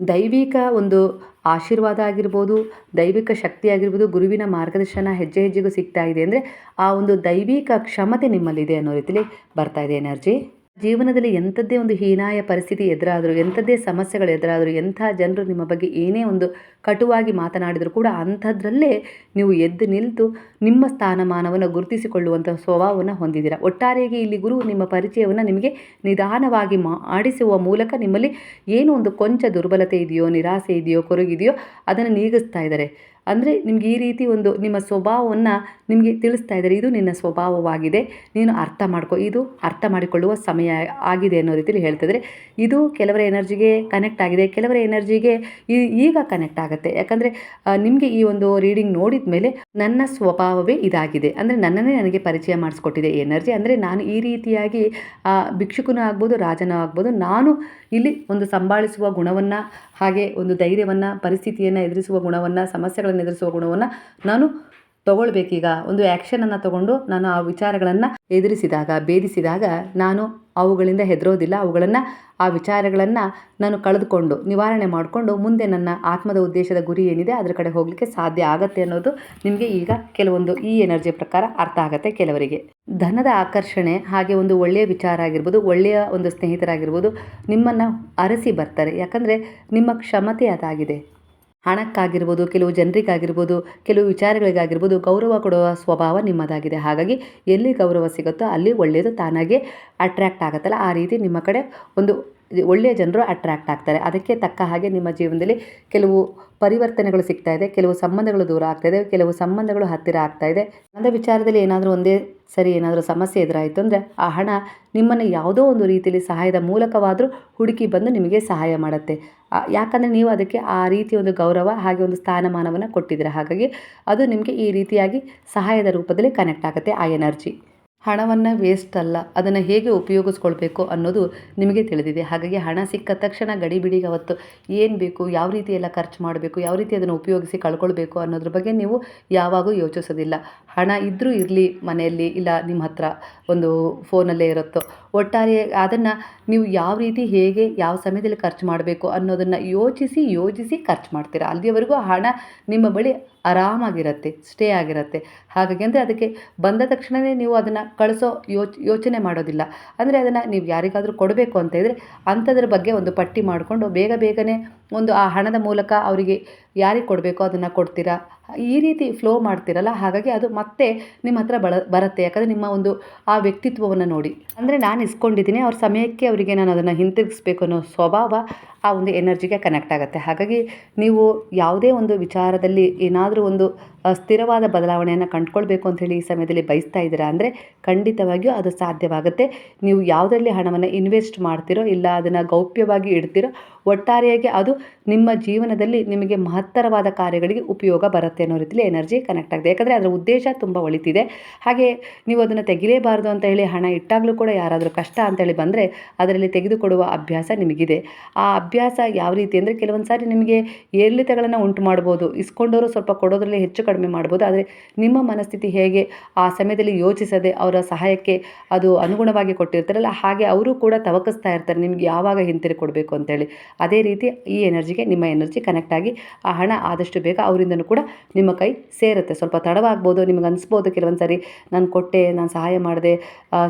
ದೈವಿಕ ಒಂದು ಆಶೀರ್ವಾದ ಆಗಿರ್ಬೋದು, ದೈವಿಕ ಶಕ್ತಿ ಆಗಿರ್ಬೋದು ಗುರುವಿನ ಮಾರ್ಗದರ್ಶನ ಹೆಜ್ಜೆ ಹೆಜ್ಜೆಗೂ ಸಿಗ್ತಾ ಇದೆ. ಅಂದರೆ ಆ ಒಂದು ದೈವಿಕ ಕ್ಷಮತೆ ನಿಮ್ಮಲ್ಲಿದೆ ಅನ್ನೋ ರೀತಿಯಲ್ಲಿ ಬರ್ತಾ ಇದೆ ಎನರ್ಜಿ. ಜೀವನದಲ್ಲಿ ಎಂಥದ್ದೇ ಒಂದು ಹೀನಾಯ ಪರಿಸ್ಥಿತಿ ಎದುರಾದರೂ, ಎಂಥದ್ದೇ ಸಮಸ್ಯೆಗಳು ಎದುರಾದರೂ, ಎಂಥ ಜನರು ನಿಮ್ಮ ಬಗ್ಗೆ ಏನೇ ಒಂದು ಕಟುವಾಗಿ ಮಾತನಾಡಿದರೂ ಕೂಡ ಅಂಥದ್ರಲ್ಲೇ ನೀವು ಎದ್ದು ನಿಂತು ನಿಮ್ಮ ಸ್ಥಾನಮಾನವನ್ನು ಗುರುತಿಸಿಕೊಳ್ಳುವಂಥ ಸ್ವಭಾವವನ್ನು ಹೊಂದಿದ್ದೀರಾ. ಒಟ್ಟಾರೆಯಾಗಿ ಇಲ್ಲಿ ಗುರು ನಿಮ್ಮ ಪರಿಚಯವನ್ನು ನಿಮಗೆ ನಿಧಾನವಾಗಿ ಮಾಡಿಸುವ ಮೂಲಕ ನಿಮ್ಮಲ್ಲಿ ಏನು ಒಂದು ಕೊಂಚ ದುರ್ಬಲತೆ ಇದೆಯೋ, ನಿರಾಸೆ ಇದೆಯೋ, ಕೊರಗಿದೆಯೋ ಅದನ್ನು ನೀಗಿಸ್ತಾ ಇದ್ದಾರೆ. ಅಂದರೆ ನಿಮ್ಗೆ ಈ ರೀತಿ ಒಂದು ನಿಮ್ಮ ಸ್ವಭಾವವನ್ನು ನಿಮಗೆ ತಿಳಿಸ್ತಾ ಇದ್ದಾರೆ. ಇದು ನಿನ್ನ ಸ್ವಭಾವವಾಗಿದೆ. ನೀನು ಅರ್ಥ ಮಾಡ್ಕೊ. ಇದು ಅರ್ಥ ಮಾಡಿಕೊಳ್ಳುವ ಸಮಯ ಆಗಿದೆ ಅನ್ನೋ ರೀತಿಯಲ್ಲಿ ಹೇಳ್ತಿದ್ರೆ ಇದು ಕೆಲವರ ಎನರ್ಜಿಗೆ ಕನೆಕ್ಟ್ ಆಗಿದೆ. ಕೆಲವರ ಎನರ್ಜಿಗೆ ಈಗ ಕನೆಕ್ಟ್ ಆಗುತ್ತೆ. ಯಾಕಂದರೆ ನಿಮಗೆ ಈ ಒಂದು ರೀಡಿಂಗ್ ನೋಡಿದ ಮೇಲೆ ನನ್ನ ಸ್ವಭಾವವೇ ಇದಾಗಿದೆ. ಅಂದರೆ ನನ್ನನ್ನೇ ನನಗೆ ಪರಿಚಯ ಮಾಡಿಸ್ಕೊಟ್ಟಿದೆ ಎನರ್ಜಿ ಅಂದರೆ ನಾನು ಈ ರೀತಿಯಾಗಿ ಭಿಕ್ಷುಕನೂ ಆಗ್ಬೋದು, ರಾಜನೂ ಆಗ್ಬೋದು, ನಾನು ಇಲ್ಲಿ ಒಂದು ಸಂಭಾಳಿಸುವ ಗುಣವನ್ನು ಹಾಗೆ ಒಂದು ಧೈರ್ಯವನ್ನು, ಪರಿಸ್ಥಿತಿಯನ್ನು ಎದುರಿಸುವ ಗುಣವನ್ನು, ಸಮಸ್ಯೆಗಳನ್ನು ಎದುರಿಸುವ ಗುಣವನ್ನು ನಾನು ತಗೊಳ್ಬೇಕೀಗ. ಒಂದು ಆ್ಯಕ್ಷನನ್ನು ತಗೊಂಡು ನಾನು ಆ ವಿಚಾರಗಳನ್ನು ಎದುರಿಸಿದಾಗ, ಭೇದಿಸಿದಾಗ ನಾನು ಅವುಗಳಿಂದ ಹೆದರೋದಿಲ್ಲ. ಅವುಗಳನ್ನು, ಆ ವಿಚಾರಗಳನ್ನು ನಾನು ಕಳೆದುಕೊಂಡು, ನಿವಾರಣೆ ಮಾಡಿಕೊಂಡು ಮುಂದೆ ನನ್ನ ಆತ್ಮದ ಉದ್ದೇಶದ ಗುರಿ ಏನಿದೆ ಅದರ ಕಡೆ ಹೋಗಲಿಕ್ಕೆ ಸಾಧ್ಯ ಆಗತ್ತೆ ಅನ್ನೋದು ನಿಮಗೆ ಈಗ ಕೆಲವೊಂದು ಈ ಎನರ್ಜಿ ಪ್ರಕಾರ ಅರ್ಥ ಆಗುತ್ತೆ ಕೆಲವರಿಗೆ. ಧನದ ಆಕರ್ಷಣೆ ಹಾಗೆ ಒಂದು ಒಳ್ಳೆಯ ವಿಚಾರ ಆಗಿರ್ಬೋದು, ಒಳ್ಳೆಯ ಒಂದು ಸ್ನೇಹಿತರಾಗಿರ್ಬೋದು ನಿಮ್ಮನ್ನು ಅರಸಿ ಬರ್ತಾರೆ. ಯಾಕಂದರೆ ನಿಮ್ಮ ಕ್ಷಮತೆ ಅದಾಗಿದೆ. ಹಣಕ್ಕಾಗಿರ್ಬೋದು, ಕೆಲವು ಜನರಿಗಾಗಿರ್ಬೋದು, ಕೆಲವು ವಿಚಾರಗಳಿಗಾಗಿರ್ಬೋದು ಗೌರವ ಕೊಡುವ ಸ್ವಭಾವ ನಿಮ್ಮದಾಗಿದೆ. ಹಾಗಾಗಿ ಎಲ್ಲಿ ಗೌರವ ಸಿಗುತ್ತೋ ಅಲ್ಲಿ ಒಳ್ಳೆಯದು. ತಾನಾಗೆ ಅಟ್ರ್ಯಾಕ್ಟ್ ಆಗುತ್ತಲ್ಲ. ಆ ರೀತಿ ನಿಮ್ಮ ಕಡೆ ಒಂದು ಒಳ್ಳೆಯ ಜನರು ಅಟ್ರ್ಯಾಕ್ಟ್ ಆಗ್ತಾರೆ. ಅದಕ್ಕೆ ತಕ್ಕ ಹಾಗೆ ನಿಮ್ಮ ಜೀವನದಲ್ಲಿ ಕೆಲವು ಪರಿವರ್ತನೆಗಳು ಸಿಗ್ತಾ ಇದೆ, ಕೆಲವು ಸಂಬಂಧಗಳು ದೂರ ಆಗ್ತಾ ಇದೆ, ಕೆಲವು ಸಂಬಂಧಗಳು ಹತ್ತಿರ ಆಗ್ತಾ ಇದೆ. ನನ್ನ ವಿಚಾರದಲ್ಲಿ ಏನಾದರೂ ಒಂದೇ ಸರಿ ಏನಾದರೂ ಸಮಸ್ಯೆ ಎದುರಾಯಿತು ಅಂದರೆ ಆ ಹಣ ನಿಮ್ಮನ್ನು ಯಾವುದೋ ಒಂದು ರೀತಿಯಲ್ಲಿ ಸಹಾಯದ ಮೂಲಕವಾದರೂ ಹುಡುಕಿ ಬಂದು ನಿಮಗೆ ಸಹಾಯ ಮಾಡುತ್ತೆ. ಯಾಕಂದರೆ ನೀವು ಅದಕ್ಕೆ ಆ ರೀತಿ ಒಂದು ಗೌರವ ಹಾಗೆ ಒಂದು ಸ್ಥಾನಮಾನವನ್ನು ಕೊಟ್ಟಿದ್ದೀರ. ಹಾಗಾಗಿ ಅದು ನಿಮಗೆ ಈ ರೀತಿಯಾಗಿ ಸಹಾಯದ ರೂಪದಲ್ಲಿ ಕನೆಕ್ಟ್ ಆಗುತ್ತೆ, ಆ ಎನರ್ಜಿ. ಹಣವನ್ನು ವೇಸ್ಟ್ ಅಲ್ಲ, ಅದನ್ನು ಹೇಗೆ ಉಪಯೋಗಿಸ್ಕೊಳ್ಬೇಕು ಅನ್ನೋದು ನಿಮಗೆ ತಿಳಿದಿದೆ. ಹಾಗಾಗಿ ಹಣ ಸಿಕ್ಕ ತಕ್ಷಣ ಗಡಿಬಿಡಿಗೆ ಅವತ್ತು ಏನು ಬೇಕು, ಯಾವ ರೀತಿ ಎಲ್ಲ ಖರ್ಚು ಮಾಡಬೇಕು, ಯಾವ ರೀತಿ ಅದನ್ನು ಉಪಯೋಗಿಸಿ ಕಳ್ಕೊಳ್ಬೇಕು ಅನ್ನೋದ್ರ ಬಗ್ಗೆ ನೀವು ಯಾವಾಗೂ ಯೋಚಿಸೋದಿಲ್ಲ. ಹಣ ಇದ್ದರೂ ಇರಲಿ ಮನೆಯಲ್ಲಿ, ಇಲ್ಲ ನಿಮ್ಮ ಹತ್ರ ಒಂದು ಫೋನಲ್ಲೇ ಇರುತ್ತೋ. ಒಟ್ಟಾರೆ ಅದನ್ನು ನೀವು ಯಾವ ರೀತಿ, ಹೇಗೆ, ಯಾವ ಸಮಯದಲ್ಲಿ ಖರ್ಚು ಮಾಡಬೇಕು ಅನ್ನೋದನ್ನು ಯೋಚಿಸಿ ಯೋಜಿಸಿ ಖರ್ಚು ಮಾಡ್ತೀರಾ. ಅಲ್ಲಿಯವರೆಗೂ ಹಣ ನಿಮ್ಮ ಬಳಿ ಆರಾಮಾಗಿರುತ್ತೆ ಸ್ಟೇ ಆಗಿರುತ್ತೆ. ಹಾಗಾಗಿ ಅಂದರೆ ಅದಕ್ಕೆ ಬಂದ ತಕ್ಷಣವೇ ನೀವು ಅದನ್ನು ಕಳಿಸೋ ಯೋಚ್, ಯೋಚನೆ ಮಾಡೋದಿಲ್ಲ. ಅಂದರೆ ಅದನ್ನು ನೀವು ಯಾರಿಗಾದರೂ ಕೊಡಬೇಕು ಅಂತ ಇದ್ದರೆ ಅಂಥದ್ರ ಬಗ್ಗೆ ಒಂದು ಪಟ್ಟಿ ಮಾಡಿಕೊಂಡು ಬೇಗ ಬೇಗನೆ ಒಂದು ಆ ಹಣದ ಮೂಲಕ ಅವರಿಗೆ ಯಾರಿಗೆ ಕೊಡಬೇಕೋ ಅದನ್ನು ಕೊಡ್ತೀರಾ? ಈ ರೀತಿ ಫ್ಲೋ ಮಾಡ್ತೀರಲ್ಲ, ಹಾಗಾಗಿ ಅದು ಮತ್ತೆ ನಿಮ್ಮ ಹತ್ರ ಬಳ, ಬರುತ್ತೆ. ಯಾಕಂದರೆ ನಿಮ್ಮ ಒಂದು, ಆ ವ್ಯಕ್ತಿತ್ವವನ್ನು ನೋಡಿ. ಅಂದರೆ ನಾನು ಇಸ್ಕೊಂಡಿದ್ದೀನಿ, ಅವ್ರ ಸಮಯಕ್ಕೆ ಅವರಿಗೆ ನಾನು ಅದನ್ನು ಹಿಂತಿರುಗಿಸ್ಬೇಕು ಅನ್ನೋ ಸ್ವಭಾವ ಆ ಒಂದು ಎನರ್ಜಿಗೆ ಕನೆಕ್ಟ್ ಆಗುತ್ತೆ. ಹಾಗಾಗಿ ನೀವು ಯಾವುದೇ ಒಂದು ವಿಚಾರದಲ್ಲಿ ಏನಾದರೂ ಒಂದು ಸ್ಥಿರವಾದ ಬದಲಾವಣೆಯನ್ನು ಕಂಡುಕೊಳ್ಬೇಕು ಅಂಥೇಳಿ ಈ ಸಮಯದಲ್ಲಿ ಬಯಸ್ತಾ ಇದ್ದೀರಾ ಅಂದರೆ ಖಂಡಿತವಾಗಿಯೂ ಅದು ಸಾಧ್ಯವಾಗುತ್ತೆ. ನೀವು ಯಾವುದರಲ್ಲಿ ಹಣವನ್ನು ಇನ್ವೆಸ್ಟ್ ಮಾಡ್ತೀರೋ ಇಲ್ಲ ಅದನ್ನು ಗೌಪ್ಯವಾಗಿ ಇಡ್ತೀರೋ ಒಟ್ಟಾರೆಯಾಗಿ ಅದು ನಿಮ್ಮ ಜೀವನದಲ್ಲಿ ನಿಮಗೆ ಮಹತ್ತರವಾದ ಕಾರ್ಯಗಳಿಗೆ ಉಪಯೋಗ ಬರುತ್ತೆ ಅನ್ನೋ ರೀತಿಯಲ್ಲಿ ಎನರ್ಜಿ ಕನೆಕ್ಟ್ ಆಗಿದೆ. ಯಾಕಂದರೆ ಅದರ ಉದ್ದೇಶ ತುಂಬ ಒಳಿತಿದೆ. ಹಾಗೆ ನೀವು ಅದನ್ನು ತೆಗಿಲೇಬಾರ್ದು ಅಂತ ಹೇಳಿ ಹಣ ಇಟ್ಟಾಗಲೂ ಕೂಡ ಯಾರಾದರೂ ಕಷ್ಟ ಅಂತೇಳಿ ಬಂದರೆ ಅದರಲ್ಲಿ ತೆಗೆದುಕೊಡುವ ಅಭ್ಯಾಸ ನಿಮಗಿದೆ. ಆ ಅಭ್ಯಾಸ ಯಾವ ರೀತಿ ಅಂದರೆ ಕೆಲವೊಂದು ಸಾರಿ ನಿಮಗೆ ಏರಿಳಿತಗಳನ್ನು ಉಂಟು ಮಾಡ್ಬೋದು. ಇಸ್ಕೊಂಡವರು ಸ್ವಲ್ಪ ಕೊಡೋದ್ರಲ್ಲಿ ಹೆಚ್ಚು ಕಡಿಮೆ ಮಾಡ್ಬೋದು. ಆದರೆ ನಿಮ್ಮ ಮನಸ್ಥಿತಿ ಹೇಗೆ ಆ ಸಮಯದಲ್ಲಿ ಯೋಚಿಸದೆ ಅವರ ಸಹಾಯಕ್ಕೆ ಅದು ಅನುಗುಣವಾಗಿ ಕೊಟ್ಟಿರ್ತಾರಲ್ಲ, ಹಾಗೆ ಅವರು ಕೂಡ ತವಕಿಸ್ತಾ ಇರ್ತಾರೆ, ನಿಮ್ಗೆ ಯಾವಾಗ ಹಿಂತಿರುಗಿ ಕೊಡಬೇಕು ಅಂತೇಳಿ. ಅದೇ ರೀತಿ ಈ ಎನರ್ಜಿಗೆ, ನಿಮ್ಮ ಎನರ್ಜಿ ಕನೆಕ್ಟ್ ಆಗಿ ಆ ಹಣ ಆದಷ್ಟು ಬೇಗ ಅವರಿಂದನೂ ಕೂಡ ನಿಮ್ಮ ಕೈ ಸೇರುತ್ತೆ. ಸ್ವಲ್ಪ ತಡವಾಗ್ಬೋದು, ನಿಮಗೆ ಅನಿಸ್ಬೋದು ಕೆಲವೊಂದು ಸಾರಿ ನಾನು ಕೊಟ್ಟೆ, ನಾನು ಸಹಾಯ ಮಾಡಿದೆ